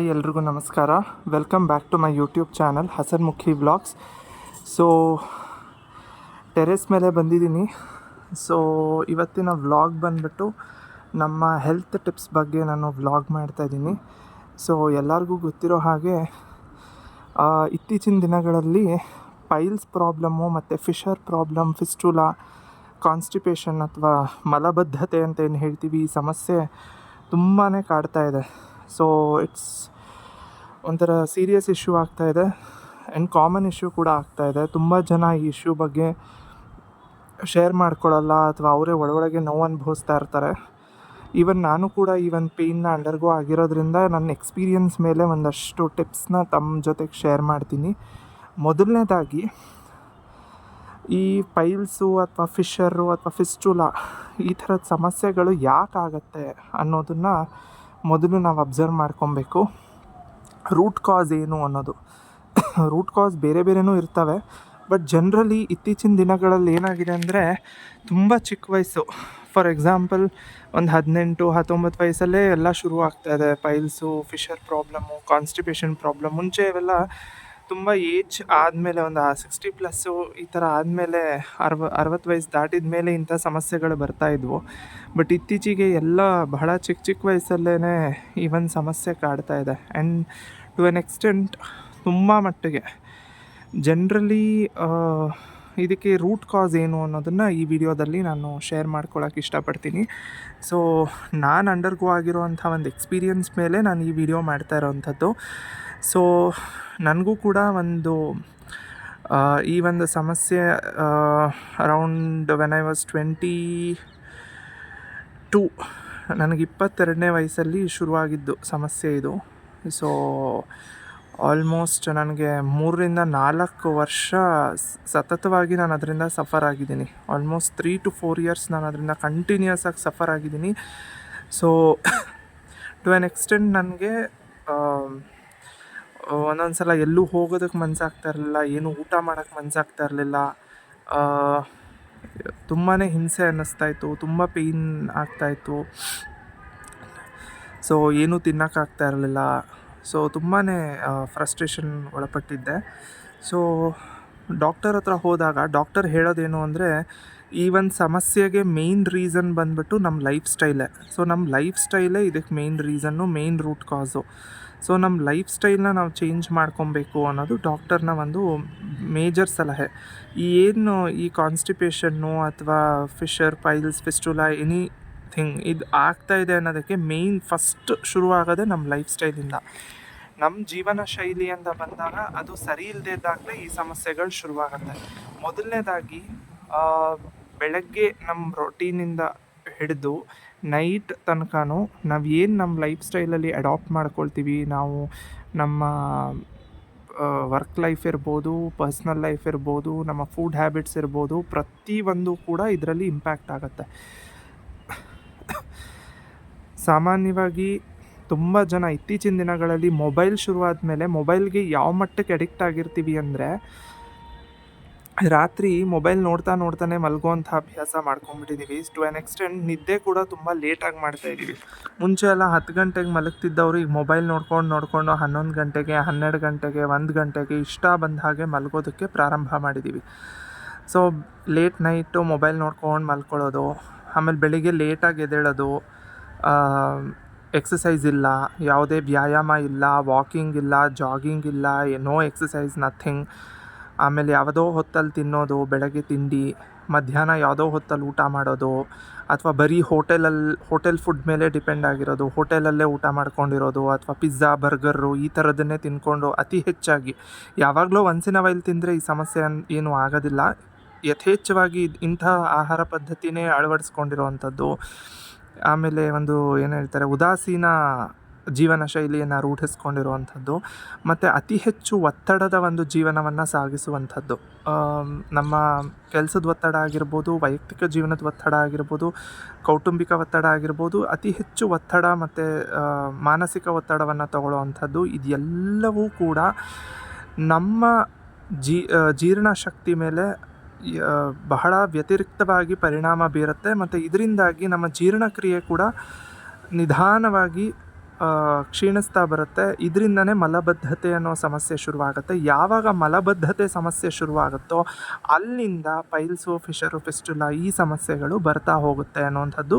Hi ಎಲ್ರಿಗೂ ನಮಸ್ಕಾರ. Welcome back to my YouTube channel Hasanmukhi blogs so terrace ಮೇಲೆ ಬಂದಿದ್ದೀನಿ. ಸೊ ಇವತ್ತಿನ ವ್ಲಾಗ್ ಬಂದ್ಬಿಟ್ಟು ನಮ್ಮ ಹೆಲ್ತ್ ಟಿಪ್ಸ್ ಬಗ್ಗೆ ನಾನು ವ್ಲಾಗ್ ಮಾಡ್ತಾಯಿದ್ದೀನಿ ಸೊ ಎಲ್ಲರಿಗೂ ಗೊತ್ತಿರೋ ಹಾಗೆ ಇತ್ತೀಚಿನ ದಿನಗಳಲ್ಲಿ ಪೈಲ್ಸ್ ಪ್ರಾಬ್ಲಮ್ಮು ಮತ್ತು ಫಿಶರ್ ಪ್ರಾಬ್ಲಮ್ ಫಿಸ್ಟುಲಾ ಕಾನ್ಸ್ಟಿಪೇಷನ್ ಅಥವಾ ಮಲಬದ್ಧತೆ ಅಂತ ಏನು ಹೇಳ್ತೀವಿ, ಈ ಸಮಸ್ಯೆ ತುಂಬಾ ಕಾಡ್ತಾ ಇದೆ. ಸೊ ಇಟ್ಸ್ ಒಂಥರ ಸೀರಿಯಸ್ ಇಶ್ಯೂ ಆಗ್ತಾ ಇದೆ. ಆ್ಯಂಡ್ ಕಾಮನ್ ಇಶ್ಯೂ ಕೂಡ ಆಗ್ತಾ ಇದೆ. ತುಂಬ ಜನ ಈ ಇಶ್ಯೂ ಬಗ್ಗೆ ಶೇರ್ ಮಾಡ್ಕೊಳ್ಳಲ್ಲ ಅಥವಾ ಅವರೇ ಒಳಗೊಳಗೆ ನೋವು ಅನುಭವಿಸ್ತಾ ಇರ್ತಾರೆ. ಈವನ್ ನಾನು ಕೂಡ ಈ ಒಂದು ಪೇಯ್ನ ಅಂಡರ್ಗೋ ಆಗಿರೋದ್ರಿಂದ ನನ್ನ ಎಕ್ಸ್ಪೀರಿಯನ್ಸ್ ಮೇಲೆ ಒಂದಷ್ಟು ಟಿಪ್ಸ್ನ ತಮ್ಮ ಜೊತೆಗೆ ಶೇರ್ ಮಾಡ್ತೀನಿ. ಮೊದಲನೇದಾಗಿ, ಈ ಪೈಲ್ಸು ಅಥವಾ ಫಿಶರು ಅಥವಾ ಫಿಸ್ಟುಲಾ ಈ ಥರದ ಸಮಸ್ಯೆಗಳು ಯಾಕಾಗತ್ತೆ ಅನ್ನೋದನ್ನು ಮೊದಲು ನಾವು ಅಬ್ಸರ್ವ್ ಮಾಡ್ಕೊಬೇಕು. ರೂಟ್ ಕಾಸ್ ಏನು ಅನ್ನೋದು. ರೂಟ್ ಕಾಸ್ ಬೇರೆ ಬೇರೆನೂ ಇರ್ತವೆ. ಬಟ್ ಜನರಲಿ ಇತ್ತೀಚಿನ ದಿನಗಳಲ್ಲಿ ಏನಾಗಿದೆ ಅಂದರೆ ತುಂಬ ಚಿಕ್ಕ ವಯಸ್ಸು. ಫಾರ್ ಎಕ್ಸಾಂಪಲ್ ಒಂದು ಹದಿನೆಂಟು, ಹತ್ತೊಂಬತ್ತು ವಯಸ್ಸಲ್ಲೇ ಎಲ್ಲ ಶುರು ಆಗ್ತಾ ಇದೆ. Piles fissure problem constipation problem ಮುಂಚೆ ಇವೆಲ್ಲ ತುಂಬ ಏಜ್ ಆದಮೇಲೆ ಒಂದು ಸಿಕ್ಸ್ಟಿ ಪ್ಲಸ್ಸು ಈ ಥರ ಆದಮೇಲೆ ಅರವ, ಅರವತ್ತು ವಯಸ್ಸು ದಾಟಿದ ಮೇಲೆ ಇಂಥ ಸಮಸ್ಯೆಗಳು ಬರ್ತಾ ಇದ್ವು. ಬಟ್ ಇತ್ತೀಚೆಗೆ ಎಲ್ಲ ಬಹಳ ಚಿಕ್ಕ ಚಿಕ್ಕ ವಯಸ್ಸಲ್ಲೇ ಈ ಒಂದು ಸಮಸ್ಯೆ ಕಾಡ್ತಾ ಇದೆ. ಆ್ಯಂಡ್ ಟು ಎನ್ ಎಕ್ಸ್ಟೆಂಟ್ ತುಂಬ ಮಟ್ಟಿಗೆ. ಜನ್ರಲಿ ಇದಕ್ಕೆ ರೂಟ್ ಕಾಸ್ ಏನು ಅನ್ನೋದನ್ನು ಈ ವಿಡಿಯೋದಲ್ಲಿ ನಾನು ಶೇರ್ ಮಾಡ್ಕೊಳಕ್ಕೆ ಇಷ್ಟಪಡ್ತೀನಿ. ಸೊ ನಾನು ಅಂಡರ್ಗೋ ಆಗಿರೋವಂಥ ಒಂದು ಎಕ್ಸ್ಪೀರಿಯನ್ಸ್ ಮೇಲೆ ನಾನು ಈ ವಿಡಿಯೋ ಮಾಡ್ತಾ ಇರೋವಂಥದ್ದು. ಸೊ ನನಗೂ ಕೂಡ ಒಂದು ಈ ಒಂದು ಸಮಸ್ಯೆ around when I was twenty two ನನಗೆ ಇಪ್ಪತ್ತೆರಡನೇ ವಯಸ್ಸಲ್ಲಿ ಶುರುವಾಗಿದ್ದು ಸಮಸ್ಯೆ ಇದು. ಸೊ ಆಲ್ಮೋಸ್ಟ್ ನನಗೆ ಮೂರರಿಂದ ನಾಲ್ಕು ವರ್ಷ ಸತತವಾಗಿ ನಾನು ಅದರಿಂದ ಸಫರ್ ಆಗಿದ್ದೀನಿ. Almost three to four years ನಾನು ಅದರಿಂದ ಕಂಟಿನ್ಯೂಸ್ ಆಗಿ ಸಫರ್ ಆಗಿದ್ದೀನಿ. ಸೊ ಟು ಆ್ಯನ್ ಎಕ್ಸ್ಟೆಂಟ್ ನನಗೆ ಒಂದೊಂದು ಸಲ ಎಲ್ಲೂ ಹೋಗೋದಕ್ಕೆ ಮನಸ್ಸಾಗ್ತಾ ಇರಲಿಲ್ಲ, ಏನು ಊಟ ಮಾಡೋಕ್ಕೆ ಮನಸ್ಸಾಗ್ತಾ ಇರಲಿಲ್ಲ. ತುಂಬಾ ಹಿಂಸೆ ಅನ್ನಿಸ್ತಾ ಇತ್ತು, ತುಂಬ ಪೇಯ್ನ್ ಆಗ್ತಾಯಿತ್ತು ಸೊ ಏನೂ ತಿನ್ನೋಕ್ಕಾಗ್ತಾ ಇರಲಿಲ್ಲ. ಸೊ ತುಂಬಾ ಫ್ರಸ್ಟ್ರೇಷನ್ ಒಳಪಟ್ಟಿದ್ದೆ. ಸೊ ಡಾಕ್ಟರ್ ಹತ್ರ ಹೋದಾಗ ಡಾಕ್ಟರ್ ಹೇಳೋದೇನು ಅಂದರೆ, ಈ ಒಂದು ಸಮಸ್ಯೆಗೆ ಮೇಯ್ನ್ ರೀಸನ್ ಬಂದ್ಬಿಟ್ಟು ನಮ್ಮ ಲೈಫ್ ಸ್ಟೈಲೇ ಸೊ ನಮ್ಮ ಲೈಫ್ ಸ್ಟೈಲೇ ಇದಕ್ಕೆ main reason main root cause so ನಮ್ಮ ಲೈಫ್ ಸ್ಟೈಲ್ನ ನಾವು ಚೇಂಜ್ ಮಾಡ್ಕೊಬೇಕು ಅನ್ನೋದು ಡಾಕ್ಟರ್ನ ಒಂದು ಮೇಜರ್ ಸಲಹೆ. ಈ ಏನು ಈ ಕಾನ್ಸ್ಟಿಪೇಷನ್ನು ಅಥವಾ fissure piles fistula anything ಇದು ಆಗ್ತಾ ಇದೆ ಅನ್ನೋದಕ್ಕೆ ಮೇಯ್ನ್ ಫಸ್ಟ್ ಶುರುವಾಗೋದೇ ನಮ್ಮ ಲೈಫ್ ಸ್ಟೈಲಿಂದ ನಮ್ಮ ಜೀವನ ಶೈಲಿ ಅಂತ ಬಂದಾಗ ಅದು ಸರಿ ಇಲ್ಲದೇ ಇದ್ದಾಗಲೇ ಈ ಸಮಸ್ಯೆಗಳು ಶುರುವಾಗುತ್ತೆ. ಮೊದಲನೇದಾಗಿ ಬೆಳಗ್ಗೆ ನಮ್ಮ ರೊಟೀನಿಂದ ಹಿಡಿದು ನೈಟ್ ತನಕನೂ ನಾವು ಏನು ನಮ್ಮ ಲೈಫ್ ಸ್ಟೈಲಲ್ಲಿ ಅಡಾಪ್ಟ್ ಮಾಡ್ಕೊಳ್ತೀವಿ, ನಾವು ನಮ್ಮ ವರ್ಕ್ ಲೈಫ್ ಇರ್ಬೋದು, ಪರ್ಸ್ನಲ್ ಲೈಫ್ ಇರ್ಬೋದು, ನಮ್ಮ ಫುಡ್ ಹ್ಯಾಬಿಟ್ಸ್ ಇರ್ಬೋದು ಪ್ರತಿಯೊಂದು ಕೂಡ ಇದರಲ್ಲಿ ಇಂಪ್ಯಾಕ್ಟ್ ಆಗುತ್ತೆ. ಸಾಮಾನ್ಯವಾಗಿ ತುಂಬ ಜನ ಇತ್ತೀಚಿನ ದಿನಗಳಲ್ಲಿ ಮೊಬೈಲ್ ಶುರುವಾದ ಮೇಲೆ ಮೊಬೈಲ್ಗೆ ಯಾವ ಮಟ್ಟಕ್ಕೆ ಅಡಿಕ್ಟ್ ಆಗಿರ್ತೀವಿ ಅಂದರೆ ರಾತ್ರಿ ಮೊಬೈಲ್ ನೋಡ್ತಾ ನೋಡ್ತಾನೆ ಮಲ್ಗೋವಂಥ ಅಭ್ಯಾಸ ಮಾಡ್ಕೊಂಡ್ಬಿಟ್ಟಿದ್ದೀವಿ ಟು ಆನ್ ಎಕ್ಸ್ಟೆಂಡ್ ನಿದ್ದೆ ಕೂಡ ತುಂಬ ಲೇಟಾಗಿ ಮಾಡ್ತಾ ಇದ್ದೀವಿ ಮುಂಚೆ ಎಲ್ಲ ಹತ್ತು ಗಂಟೆಗೆ ಮಲಗ್ತಿದ್ದವರು ಈಗ ಮೊಬೈಲ್ ನೋಡ್ಕೊಂಡು ನೋಡಿಕೊಂಡು ಹನ್ನೊಂದು ಗಂಟೆಗೆ, ಹನ್ನೆರಡು ಗಂಟೆಗೆ, ಒಂದು ಗಂಟೆಗೆ ಇಷ್ಟ ಬಂದ ಹಾಗೆ ಮಲ್ಗೋದಕ್ಕೆ ಪ್ರಾರಂಭ ಮಾಡಿದ್ದೀವಿ ಸೊ ಲೇಟ್ ನೈಟು ಮೊಬೈಲ್ ನೋಡ್ಕೊಂಡು ಮಲ್ಕೊಳ್ಳೋದು, ಆಮೇಲೆ ಬೆಳಿಗ್ಗೆ ಲೇಟಾಗಿ ಎದ್ದೇಳೋದು ಎಕ್ಸಸೈಸ್ ಇಲ್ಲ, ಯಾವುದೇ ವ್ಯಾಯಾಮ ಇಲ್ಲ ವಾಕಿಂಗ್ ಇಲ್ಲ ಜಾಗಿಂಗ್ ಇಲ್ಲ ನೋ ಎಕ್ಸಸೈಸ್ ನಥಿಂಗ್ ಆಮೇಲೆ ಯಾವುದೋ ಹೊತ್ತಲ್ಲಿ ತಿನ್ನೋದು, ಬೆಳಗ್ಗೆ ತಿಂಡಿ, ಮಧ್ಯಾಹ್ನ ಯಾವುದೋ ಹೊತ್ತಲ್ಲಿ ಊಟ ಮಾಡೋದು, ಅಥವಾ ಬರೀ ಹೋಟೆಲಲ್ಲಿ ಹೋಟೆಲ್ ಫುಡ್ ಮೇಲೆ ಡಿಪೆಂಡ್ ಆಗಿರೋದು, ಹೋಟೆಲಲ್ಲೇ ಊಟ ಮಾಡ್ಕೊಂಡಿರೋದು, ಅಥವಾ ಪಿಜ್ಜಾ, ಬರ್ಗರು ಈ ಥರದನ್ನೇ ತಿನ್ಕೊಂಡು ಅತಿ ಹೆಚ್ಚಾಗಿ ಯಾವಾಗಲೂ ಒನ್ಸಿನ ವೈಲ್ ತಿಂದರೆ ಈ ಸಮಸ್ಯೆ ಏನೂ ಆಗೋದಿಲ್ಲ. ಯಥೇಚ್ಛವಾಗಿ ಇಂಥ ಆಹಾರ ಪದ್ಧತಿನೇ ಅಳವಡಿಸ್ಕೊಂಡಿರೋವಂಥದ್ದು. ಆಮೇಲೆ ಒಂದು ಏನು ಹೇಳ್ತಾರೆ, ಉದಾಸೀನ ಜೀವನ ಶೈಲಿಯನ್ನು ರೂಢಿಸ್ಕೊಂಡಿರುವಂಥದ್ದು, ಮತ್ತು ಅತಿ ಹೆಚ್ಚು ಒತ್ತಡದ ಒಂದು ಜೀವನವನ್ನು ಸಾಗಿಸುವಂಥದ್ದು. ನಮ್ಮ ಕೆಲಸದ ಒತ್ತಡ ಆಗಿರ್ಬೋದು, ವೈಯಕ್ತಿಕ ಜೀವನದ ಒತ್ತಡ ಆಗಿರ್ಬೋದು, ಕೌಟುಂಬಿಕ ಒತ್ತಡ ಆಗಿರ್ಬೋದು, ಅತಿ ಹೆಚ್ಚು ಒತ್ತಡ ಮತ್ತು ಮಾನಸಿಕ ಒತ್ತಡವನ್ನು ತಗೊಳ್ಳುವಂಥದ್ದು, ಇದೆಲ್ಲವೂ ಕೂಡ ನಮ್ಮ ಜೀ ಜೀರ್ಣಶಕ್ತಿ ಮೇಲೆ ಬಹಳ ವ್ಯತಿರಿಕ್ತವಾಗಿ ಪರಿಣಾಮ ಬೀರುತ್ತೆ, ಮತ್ತು ಇದರಿಂದಾಗಿ ನಮ್ಮ ಜೀರ್ಣಕ್ರಿಯೆ ಕೂಡ ನಿಧಾನವಾಗಿ ಕ್ಷೀಣಿಸ್ತಾ ಬರುತ್ತೆ. ಇದರಿಂದನೇ ಮಲಬದ್ಧತೆ ಅನ್ನೋ ಸಮಸ್ಯೆ ಶುರುವಾಗುತ್ತೆ. ಯಾವಾಗ ಮಲಬದ್ಧತೆ ಸಮಸ್ಯೆ ಶುರುವಾಗುತ್ತೋ ಅಲ್ಲಿಂದ ಪೈಲ್ಸು, ಫಿಶರು, ಫಿಸ್ಟುಲ ಈ ಸಮಸ್ಯೆಗಳು ಬರ್ತಾ ಹೋಗುತ್ತೆ ಅನ್ನೋವಂಥದ್ದು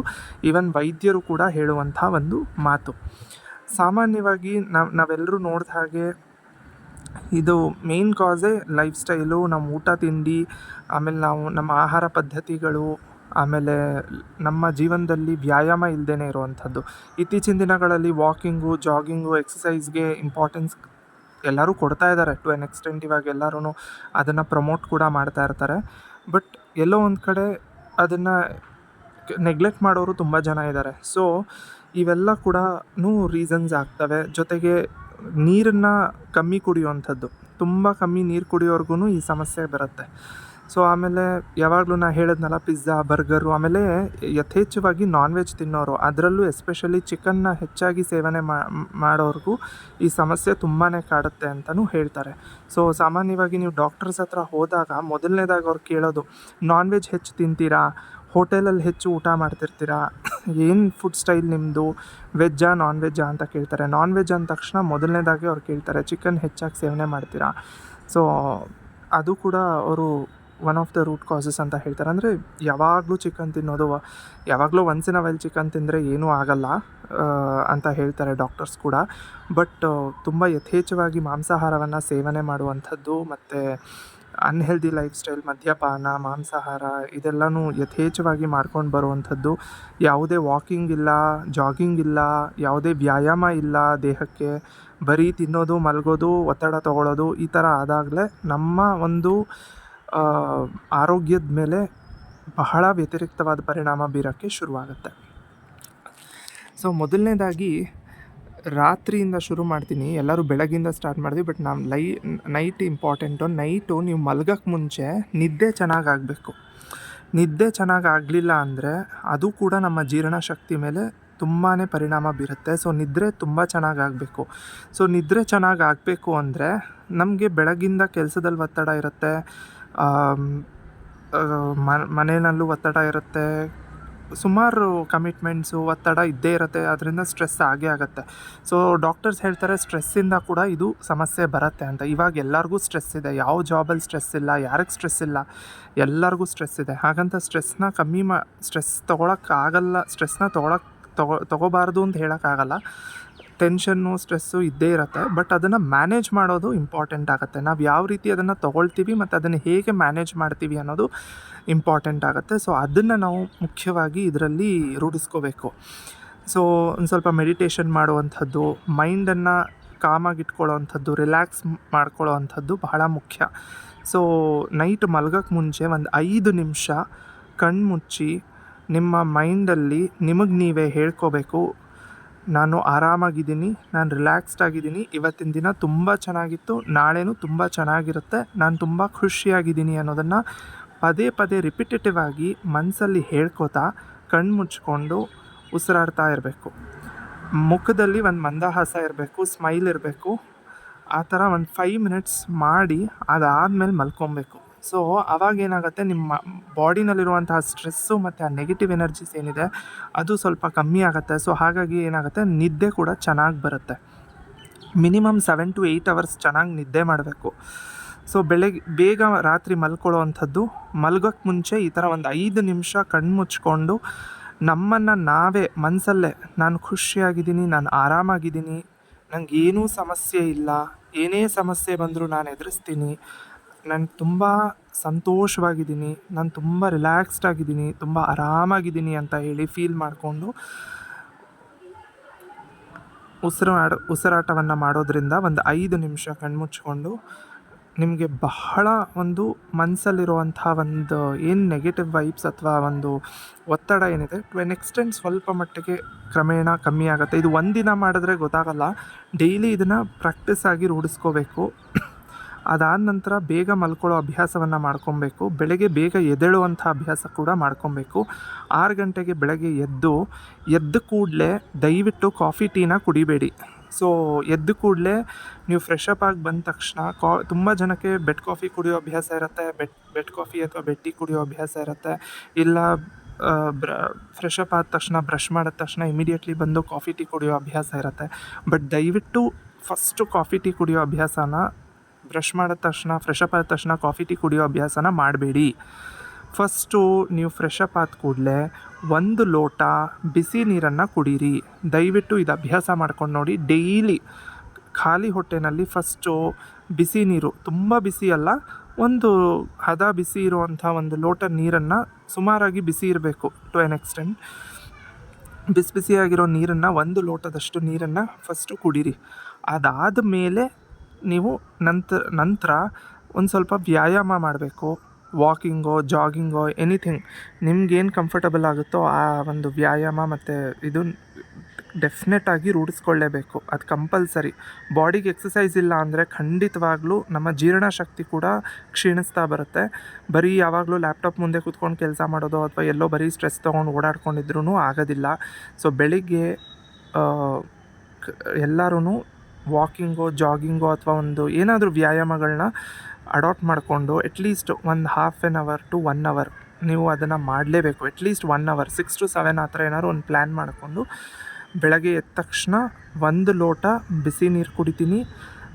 ಈವನ್ ವೈದ್ಯರು ಕೂಡ ಹೇಳುವಂಥ ಒಂದು ಮಾತು. ಸಾಮಾನ್ಯವಾಗಿ ನಾವು ನಾವೆಲ್ಲರೂ ನೋಡಿದ ಹಾಗೆ ಇದು ಮೇನ್ ಕಾಸೇ ಲೈಫ್ ಸ್ಟೈಲು ನಮ್ಮ ಊಟ, ತಿಂಡಿ, ಆಮೇಲೆ ನಾವು ನಮ್ಮ ಆಹಾರ ಪದ್ಧತಿಗಳು ಆಮೇಲೆ ನಮ್ಮ ಜೀವನದಲ್ಲಿ ವ್ಯಾಯಾಮ ಇಲ್ಲದೇ ಇರುವಂಥದ್ದು. ಇತ್ತೀಚಿನ ದಿನಗಳಲ್ಲಿ ವಾಕಿಂಗು ಜಾಗಿಂಗು ಎಕ್ಸಸೈಸ್ಗೆ ಇಂಪಾರ್ಟೆನ್ಸ್ ಎಲ್ಲರೂ ಕೊಡ್ತಾ ಇದ್ದಾರೆ. ಟು ಎನ್ ಎಕ್ಸ್ಟೆಂಟ್ ಇವಾಗ ಎಲ್ಲರೂ ಅದನ್ನು ಪ್ರಮೋಟ್ ಕೂಡ ಮಾಡ್ತಾ ಇರ್ತಾರೆ. ಬಟ್ ಎಲ್ಲೋ ಒಂದು ಕಡೆ ಅದನ್ನು ನೆಗ್ಲೆಕ್ಟ್ ಮಾಡೋರು ತುಂಬ ಜನ ಇದ್ದಾರೆ. ಸೊ ಇವೆಲ್ಲ ಕೂಡ ರೀಸನ್ಸ್ ಆಗ್ತವೆ. ಜೊತೆಗೆ ನೀರನ್ನು ಕಮ್ಮಿ ಕುಡಿಯುವಂಥದ್ದು. ತುಂಬ ಕಮ್ಮಿ ನೀರು ಕುಡಿಯೋರ್ಗು ಈ ಸಮಸ್ಯೆ ಬರುತ್ತೆ. ಸೊ ಆಮೇಲೆ ಯಾವಾಗಲೂ ನಾ ಹೇಳಿದ್ನಲ್ಲ ಪಿಜ್ಜಾ ಬರ್ಗರು ಆಮೇಲೆ ಯಥೇಚ್ಛವಾಗಿ ನಾನ್ ವೆಜ್ ತಿನ್ನೋರು. ಅದರಲ್ಲೂ ಎಸ್ಪೆಷಲಿ ಚಿಕನ್ನ ಹೆಚ್ಚಾಗಿ ಸೇವನೆ ಮಾಡೋರಿಗೂ ಈ ಸಮಸ್ಯೆ ತುಂಬಾ ಕಾಡುತ್ತೆ ಅಂತಲೂ ಹೇಳ್ತಾರೆ. ಸೊ ಸಾಮಾನ್ಯವಾಗಿ ನೀವು ಡಾಕ್ಟರ್ಸ್ ಹತ್ರ ಹೋದಾಗ ಮೊದಲನೇದಾಗಿ ಅವ್ರು ಕೇಳೋದು ನಾನ್ ವೆಜ್ ಹೆಚ್ಚು ತಿಂತೀರಾ? ಹೋಟೆಲಲ್ಲಿ ಹೆಚ್ಚು ಊಟ ಮಾಡ್ತಿರ್ತೀರಾ? ಏನು ಫುಡ್ ಸ್ಟೈಲ್ ನಿಮ್ಮದು ವೆಜ್ಜಾ ನಾನ್ ವೆಜ್ಜಾ ಅಂತ ಕೇಳ್ತಾರೆ. ನಾನ್ ವೆಜ್ ಅಂದ ತಕ್ಷಣ ಮೊದಲನೇದಾಗಿ ಅವ್ರು ಕೇಳ್ತಾರೆ ಚಿಕನ್ ಹೆಚ್ಚಾಗಿ ಸೇವನೆ ಮಾಡ್ತೀರಾ? ಸೊ ಅದು ಕೂಡ ಅವರು one of the root causes ಅಂತ ಹೇಳ್ತಾರೆ. ಅಂದರೆ ಯಾವಾಗಲೂ ಚಿಕನ್ ತಿನ್ನೋದು, ಯಾವಾಗಲೂ ಒನ್ಸ್ ಇನ್ ವೈಲ್ ಚಿಕನ್ ತಿಂದರೆ ಏನೂ ಆಗಲ್ಲ ಅಂತ ಹೇಳ್ತಾರೆ ಡಾಕ್ಟರ್ಸ್ ಕೂಡ. ಬಟ್ ತುಂಬ ಯಥೇಚ್ಛವಾಗಿ ಮಾಂಸಾಹಾರವನ್ನು ಸೇವನೆ ಮಾಡುವಂಥದ್ದು ಮತ್ತು ಅನ್ಹೆಲ್ದಿ ಲೈಫ್ ಸ್ಟೈಲ್ ಮದ್ಯಪಾನ, ಮಾಂಸಾಹಾರ ಇದೆಲ್ಲನೂ ಯಥೇಚ್ಛವಾಗಿ ಮಾಡ್ಕೊಂಡು ಬರುವಂಥದ್ದು. ಯಾವುದೇ ವಾಕಿಂಗ್ ಇಲ್ಲ ಜಾಗಿಂಗ್ ಇಲ್ಲ, ಯಾವುದೇ ವ್ಯಾಯಾಮ ಇಲ್ಲ ದೇಹಕ್ಕೆ, ಬರೀ ತಿನ್ನೋದು, ಮಲಗೋದು, ಒತ್ತಡ ತಗೊಳ್ಳೋದು ಈ ಥರ ಆದಾಗಲೇ ನಮ್ಮ ಒಂದು ಆರೋಗ್ಯದ ಮೇಲೆ ಬಹಳ ವ್ಯತಿರಿಕ್ತವಾದ ಪರಿಣಾಮ ಬೀರೋಕ್ಕೆ ಶುರುವಾಗುತ್ತೆ. ಸೊ ಮೊದಲನೇದಾಗಿ ರಾತ್ರಿಯಿಂದ ಶುರು ಮಾಡ್ತೀನಿ. ಎಲ್ಲರೂ ಬೆಳಗ್ಗಿಂದ ಸ್ಟಾರ್ಟ್ ಮಾಡಿದ್ವಿ ಬಟ್ ನಮ್ಮ ಲೈ ನೈಟ್ ಇಂಪಾರ್ಟೆಂಟು ನೈಟು ನೀವು ಮಲ್ಗೋಕ್ಕೆ ಮುಂಚೆ ನಿದ್ದೆ ಚೆನ್ನಾಗಾಗಬೇಕು ನಿದ್ದೆ ಚೆನ್ನಾಗಿ ಆಗಲಿಲ್ಲ ಅಂದರೆ ಅದು ಕೂಡ ನಮ್ಮ ಜೀರ್ಣಶಕ್ತಿ ಮೇಲೆ ತುಂಬಾ ಪರಿಣಾಮ ಬೀರುತ್ತೆ. ಸೊ ನಿದ್ರೆ ತುಂಬ ಚೆನ್ನಾಗಾಗಬೇಕು ಸೊ ನಿದ್ರೆ ಚೆನ್ನಾಗಿ ಆಗಬೇಕು ಅಂದರೆ ನಮಗೆ ಬೆಳಗಿಂದ ಕೆಲಸದಲ್ಲಿ ಒತ್ತಡ ಇರುತ್ತೆ. ಮನೆಯಲ್ಲೂ ಒತ್ತಡ ಇರುತ್ತೆ. ಸುಮಾರು ಕಮಿಟ್ಮೆಂಟ್ಸು ಒತ್ತಡ ಇದ್ದೇ ಇರುತ್ತೆ. ಅದರಿಂದ ಸ್ಟ್ರೆಸ್ ಆಗೇ ಆಗುತ್ತೆ. ಸೊ ಡಾಕ್ಟರ್ಸ್ ಹೇಳ್ತಾರೆ ಸ್ಟ್ರೆಸ್ಸಿಂದ ಕೂಡ ಇದು ಸಮಸ್ಯೆ ಬರುತ್ತೆ ಅಂತ. ಇವಾಗ ಎಲ್ಲರಿಗೂ ಸ್ಟ್ರೆಸ್ ಇದೆ. ಯಾವ ಜಾಬಲ್ಲಿ ಸ್ಟ್ರೆಸ್ ಇಲ್ಲ, ಯಾರಿಗೆ ಸ್ಟ್ರೆಸ್ ಇಲ್ಲ, ಎಲ್ಲರಿಗೂ ಸ್ಟ್ರೆಸ್ ಇದೆ. ಹಾಗಂತ ಸ್ಟ್ರೆಸ್ನ ಕಮ್ಮಿ ಮಾ ಸ್ಟ್ರೆಸ್ ತೊಗೊಳಕ್ಕಾಗಲ್ಲ ಸ್ಟ್ರೆಸ್ನ ತೊಗೊಳಕ್ಕೆ ತಗೋ ತೊಗೋಬಾರ್ದು ಅಂತ ಹೇಳೋಕ್ಕಾಗಲ್ಲ ಟೆನ್ಷನ್ನು ಸ್ಟ್ರೆಸ್ಸು ಇದ್ದೇ ಇರುತ್ತೆ. ಬಟ್ ಅದನ್ನು ಮ್ಯಾನೇಜ್ ಮಾಡೋದು ಇಂಪಾರ್ಟೆಂಟ್ ಆಗುತ್ತೆ. ನಾವು ಯಾವ ರೀತಿ ಅದನ್ನು ತೊಗೊಳ್ತೀವಿ ಮತ್ತು ಅದನ್ನು ಹೇಗೆ ಮ್ಯಾನೇಜ್ ಮಾಡ್ತೀವಿ ಅನ್ನೋದು ಇಂಪಾರ್ಟೆಂಟ್ ಆಗುತ್ತೆ. ಸೊ ಅದನ್ನು ನಾವು ಮುಖ್ಯವಾಗಿ ಇದರಲ್ಲಿ ರೂಢಿಸ್ಕೋಬೇಕು. ಸೊ ಒಂದು ಸ್ವಲ್ಪ ಮೆಡಿಟೇಷನ್ ಮಾಡುವಂಥದ್ದು ಮೈಂಡನ್ನು ಕಾಮಾಗಿ ಇಟ್ಕೊಳ್ಳೋ ರಿಲ್ಯಾಕ್ಸ್ ಮಾಡ್ಕೊಳ್ಳೋ ಅಂಥದ್ದು ಬಹಳ ಮುಖ್ಯ. ಸೊ ನೈಟ್ ಮಲ್ಗೋಕ್ಕೆ ಮುಂಚೆ ಒಂದು ಐದು ನಿಮಿಷ ಕಣ್ಮುಚ್ಚಿ ನಿಮ್ಮ ಮೈಂಡಲ್ಲಿ ನಿಮಗೆ ನೀವೇ ಹೇಳ್ಕೋಬೇಕು. ನಾನು ಆರಾಮಾಗಿದ್ದೀನಿ, ನಾನು ರಿಲ್ಯಾಕ್ಸ್ಡ್ ಆಗಿದ್ದೀನಿ. ಇವತ್ತಿನ ದಿನ ತುಂಬ ಚೆನ್ನಾಗಿತ್ತು. ನಾಳೆನೂ ತುಂಬ ಚೆನ್ನಾಗಿರುತ್ತೆ. ನಾನು ತುಂಬ ಖುಷಿಯಾಗಿದ್ದೀನಿ ಅನ್ನೋದನ್ನು ಪದೇ ಪದೇ ರಿಪಿಟೇಟಿವ್ ಆಗಿ ಮನಸ್ಸಲ್ಲಿ ಹೇಳ್ಕೋತಾ ಕಣ್ಣು ಮುಚ್ಕೊಂಡು ಉಸಿರಾಡ್ತಾ ಇರಬೇಕು. ಮುಖದಲ್ಲಿ ಒಂದು ಮಂದಹಾಸ ಇರಬೇಕು ಸ್ಮೈಲ್ ಇರಬೇಕು. ಆ ಥರ ಒಂದು ಫೈವ್ ಮಿನಿಟ್ಸ್ ಮಾಡಿ ಅದಾದಮೇಲೆ ಮಲ್ಕೊಬೇಕು. ಸೊ ಅವಾಗ ಏನಾಗುತ್ತೆ, ನಿಮ್ಮ ಬಾಡಿನಲ್ಲಿರುವಂತಹ ಸ್ಟ್ರೆಸ್ಸು ಮತ್ತು ಆ ನೆಗೆಟಿವ್ ಎನರ್ಜೀಸ್ ಏನಿದೆ, ಅದು ಸ್ವಲ್ಪ ಕಮ್ಮಿ ಆಗುತ್ತೆ. ಸೊ ಹಾಗಾಗಿ ಏನಾಗುತ್ತೆ, ನಿದ್ದೆ ಕೂಡ ಚೆನ್ನಾಗಿ ಬರುತ್ತೆ. Minimum seven to eight hours ಚೆನ್ನಾಗಿ ನಿದ್ದೆ ಮಾಡಬೇಕು. ಸೊ ಬೆಳಗ್ಗೆ ಬೇಗ ರಾತ್ರಿ ಮಲ್ಕೊಳ್ಳೋ ಅಂಥದ್ದು ಮಲ್ಗೋಕ್ಕೆ ಮುಂಚೆ ಈ ಥರ ಒಂದು ಐದು ನಿಮಿಷ ಕಣ್ಣು ಮುಚ್ಕೊಂಡು, ನಮ್ಮನ್ನು ನಾವೇ, ಮನಸಲ್ಲೇ, ನಾನು ಖುಷಿಯಾಗಿದ್ದೀನಿ, ನಾನು ಆರಾಮಾಗಿದ್ದೀನಿ ನನಗೇನೂ ಸಮಸ್ಯೆ ಇಲ್ಲ, ಏನೇ ಸಮಸ್ಯೆ ಬಂದರೂ ನಾನು ಎದುರಿಸ್ತೀನಿ ನಾನು ತುಂಬ ಸಂತೋಷವಾಗಿದ್ದೀನಿ. ನಾನು ತುಂಬ ರಿಲ್ಯಾಕ್ಸ್ಡ್ ಆಗಿದ್ದೀನಿ. ತುಂಬ ಆರಾಮಾಗಿದ್ದೀನಿ ಅಂತ ಹೇಳಿ ಫೀಲ್ ಮಾಡಿಕೊಂಡು ಉಸಿರಾಡ ಉಸಿರಾಟವನ್ನು ಮಾಡೋದ್ರಿಂದ ಒಂದು ಐದು ನಿಮಿಷ ಕಣ್ಮುಚ್ಕೊಂಡು ನಿಮಗೆ ಬಹಳ ಒಂದು ಮನಸ್ಸಲ್ಲಿರುವಂಥ ಒಂದು ಏನು ನೆಗೆಟಿವ್ ವೈಬ್ಸ್ ಅಥವಾ ಒಂದು ಒತ್ತಡ ಏನಿದೆ ಟು ಎನ್ ಎಕ್ಸ್ಟೆಂಟ್ ಸ್ವಲ್ಪ ಮಟ್ಟಿಗೆ ಕ್ರಮೇಣ ಕಮ್ಮಿ ಆಗುತ್ತೆ. ಇದು ಒಂದಿನ ಮಾಡಿದ್ರೆ ಗೊತ್ತಾಗಲ್ಲ. ಡೈಲಿ ಇದನ್ನು ಪ್ರಾಕ್ಟೀಸ್ ಆಗಿ ರೂಢಿಸ್ಕೋಬೇಕು. ಅದಾದ ನಂತರ ಬೇಗ ಮಲ್ಕೊಳ್ಳೋ ಅಭ್ಯಾಸವನ್ನು ಮಾಡ್ಕೊಬೇಕು. ಬೆಳಗ್ಗೆ ಬೇಗ ಎದ್ದೇಳುವಂಥ ಅಭ್ಯಾಸ ಕೂಡ ಮಾಡ್ಕೊಬೇಕು. ಆರು ಗಂಟೆಗೆ ಬೆಳಗ್ಗೆ ಎದ್ದು, ಎದ್ದ ಕೂಡಲೇ ದಯವಿಟ್ಟು ಕಾಫಿ, ಟೀನ ಕುಡಿಬೇಡಿ. ಸೊ ಎದ್ದ ಕೂಡಲೇ ನೀವು ಫ್ರೆಶ್ ಅಪ್ ಆಗಿ ಬಂದ ತಕ್ಷಣ ಕಾ, ತುಂಬ ಜನಕ್ಕೆ ಬೆಡ್ ಕಾಫಿ ಕುಡಿಯೋ ಅಭ್ಯಾಸ ಇರುತ್ತೆ ಬೆಡ್ ಬೆಡ್ ಕಾಫಿ ಅಥವಾ ಬೆಟ್ಟಿ ಕುಡಿಯೋ ಅಭ್ಯಾಸ ಇರುತ್ತೆ. ಇಲ್ಲ ಬ್ರ ಫ್ರೆಶ್ ಅಪ್ ಆದ ತಕ್ಷಣ ಬ್ರಷ್ ಮಾಡಿದ ತಕ್ಷಣ ಇಮಿಡಿಯೇಟ್ಲಿ ಬಂದು ಕಾಫಿ ಟೀ ಕುಡಿಯೋ ಅಭ್ಯಾಸ ಇರುತ್ತೆ. ಬಟ್ ದಯವಿಟ್ಟು ಫಸ್ಟು ಕಾಫಿ ಟೀ ಕುಡಿಯೋ ಅಭ್ಯಾಸನ ಬ್ರಷ್ ಮಾಡಿದ ತಕ್ಷಣ ಫ್ರೆಶ್ ಅಪ್ ಆದ ತಕ್ಷಣ ಕಾಫಿ ಟೀ ಕುಡಿಯೋ ಅಭ್ಯಾಸನ ಮಾಡಬೇಡಿ. ಫಸ್ಟು ನೀವು ಫ್ರೆಶ್ ಅಪ್ ಆದ ಕೂಡಲೇ ಒಂದು ಲೋಟ ಬಿಸಿ ನೀರನ್ನು ಕುಡೀರಿ. ದಯವಿಟ್ಟು ಇದು ಅಭ್ಯಾಸ ಮಾಡ್ಕೊಂಡು ನೋಡಿ. ಡೈಲಿ ಖಾಲಿ ಹೊಟ್ಟೆನಲ್ಲಿ ಫಸ್ಟು ಬಿಸಿ ನೀರು, ತುಂಬ ಬಿಸಿ ಅಲ್ಲ, ಒಂದು ಹದ ಬಿಸಿ ಇರುವಂಥ ಒಂದು ಲೋಟ ನೀರನ್ನು ಸುಮಾರಾಗಿ ಬಿಸಿ ಇರಬೇಕು ಟು ಎನ್ ಎಕ್ಸ್ಟೆಂಟ್ ಬಿಸಿ ಬಿಸಿಯಾಗಿರೋ ನೀರನ್ನು ಒಂದು ಲೋಟದಷ್ಟು ನೀರನ್ನು ಫಸ್ಟು ಕುಡೀರಿ. ಅದಾದ ಮೇಲೆ ನೀವು ನಂತರ ನಂತರ ಒಂದು ಸ್ವಲ್ಪ ವ್ಯಾಯಾಮ ಮಾಡಬೇಕು. ವಾಕಿಂಗೋ, ಜಾಗಿಂಗೋ ಎನಿಥಿಂಗ್ ನಿಮ್ಗೇನು ಕಂಫರ್ಟಬಲ್ ಆಗುತ್ತೋ ಆ ಒಂದು ವ್ಯಾಯಾಮ ಮತ್ತು ಇದು ಡೆಫಿನೆಟಾಗಿ ರೂಢಿಸ್ಕೊಳ್ಳೇಬೇಕು. ಅದು ಕಂಪಲ್ಸರಿ ಬಾಡಿಗೆ ಎಕ್ಸಸೈಸ್ ಇಲ್ಲ ಅಂದರೆ ಖಂಡಿತವಾಗ್ಲೂ ನಮ್ಮ ಜೀರ್ಣಶಕ್ತಿ ಕೂಡ ಕ್ಷೀಣಿಸ್ತಾ ಬರುತ್ತೆ. ಬರೀ ಯಾವಾಗಲೂ ಲ್ಯಾಪ್ಟಾಪ್ ಮುಂದೆ ಕೂತ್ಕೊಂಡು ಕೆಲಸ ಮಾಡೋದು ಅಥವಾ ಎಲ್ಲೋ ಬರೀ ಸ್ಟ್ರೆಸ್ ತೊಗೊಂಡು ಓಡಾಡ್ಕೊಂಡಿದ್ರೂ ಆಗೋದಿಲ್ಲ. ಸೊ ಬೆಳಿಗ್ಗೆ ಎಲ್ಲರೂ ವಾಕಿಂಗೋ ಜಾಗಿಂಗು ಅಥವಾ ಒಂದು ಏನಾದರೂ ವ್ಯಾಯಾಮಗಳನ್ನ ಅಡಾಪ್ಟ್ ಮಾಡಿಕೊಂಡು ಅಟ್ಲೀಸ್ಟ್ ಒಂದು half an hour to one hour ನೀವು ಅದನ್ನು ಮಾಡಲೇಬೇಕು. At least one hour six to seven ಆ ಥರ ಏನಾದ್ರು ಒಂದು ಪ್ಲ್ಯಾನ್ ಮಾಡಿಕೊಂಡು ಬೆಳಗ್ಗೆ ಎದ್ದ ತಕ್ಷಣ ಒಂದು ಲೋಟ ಬಿಸಿ ನೀರು ಕುಡಿತೀನಿ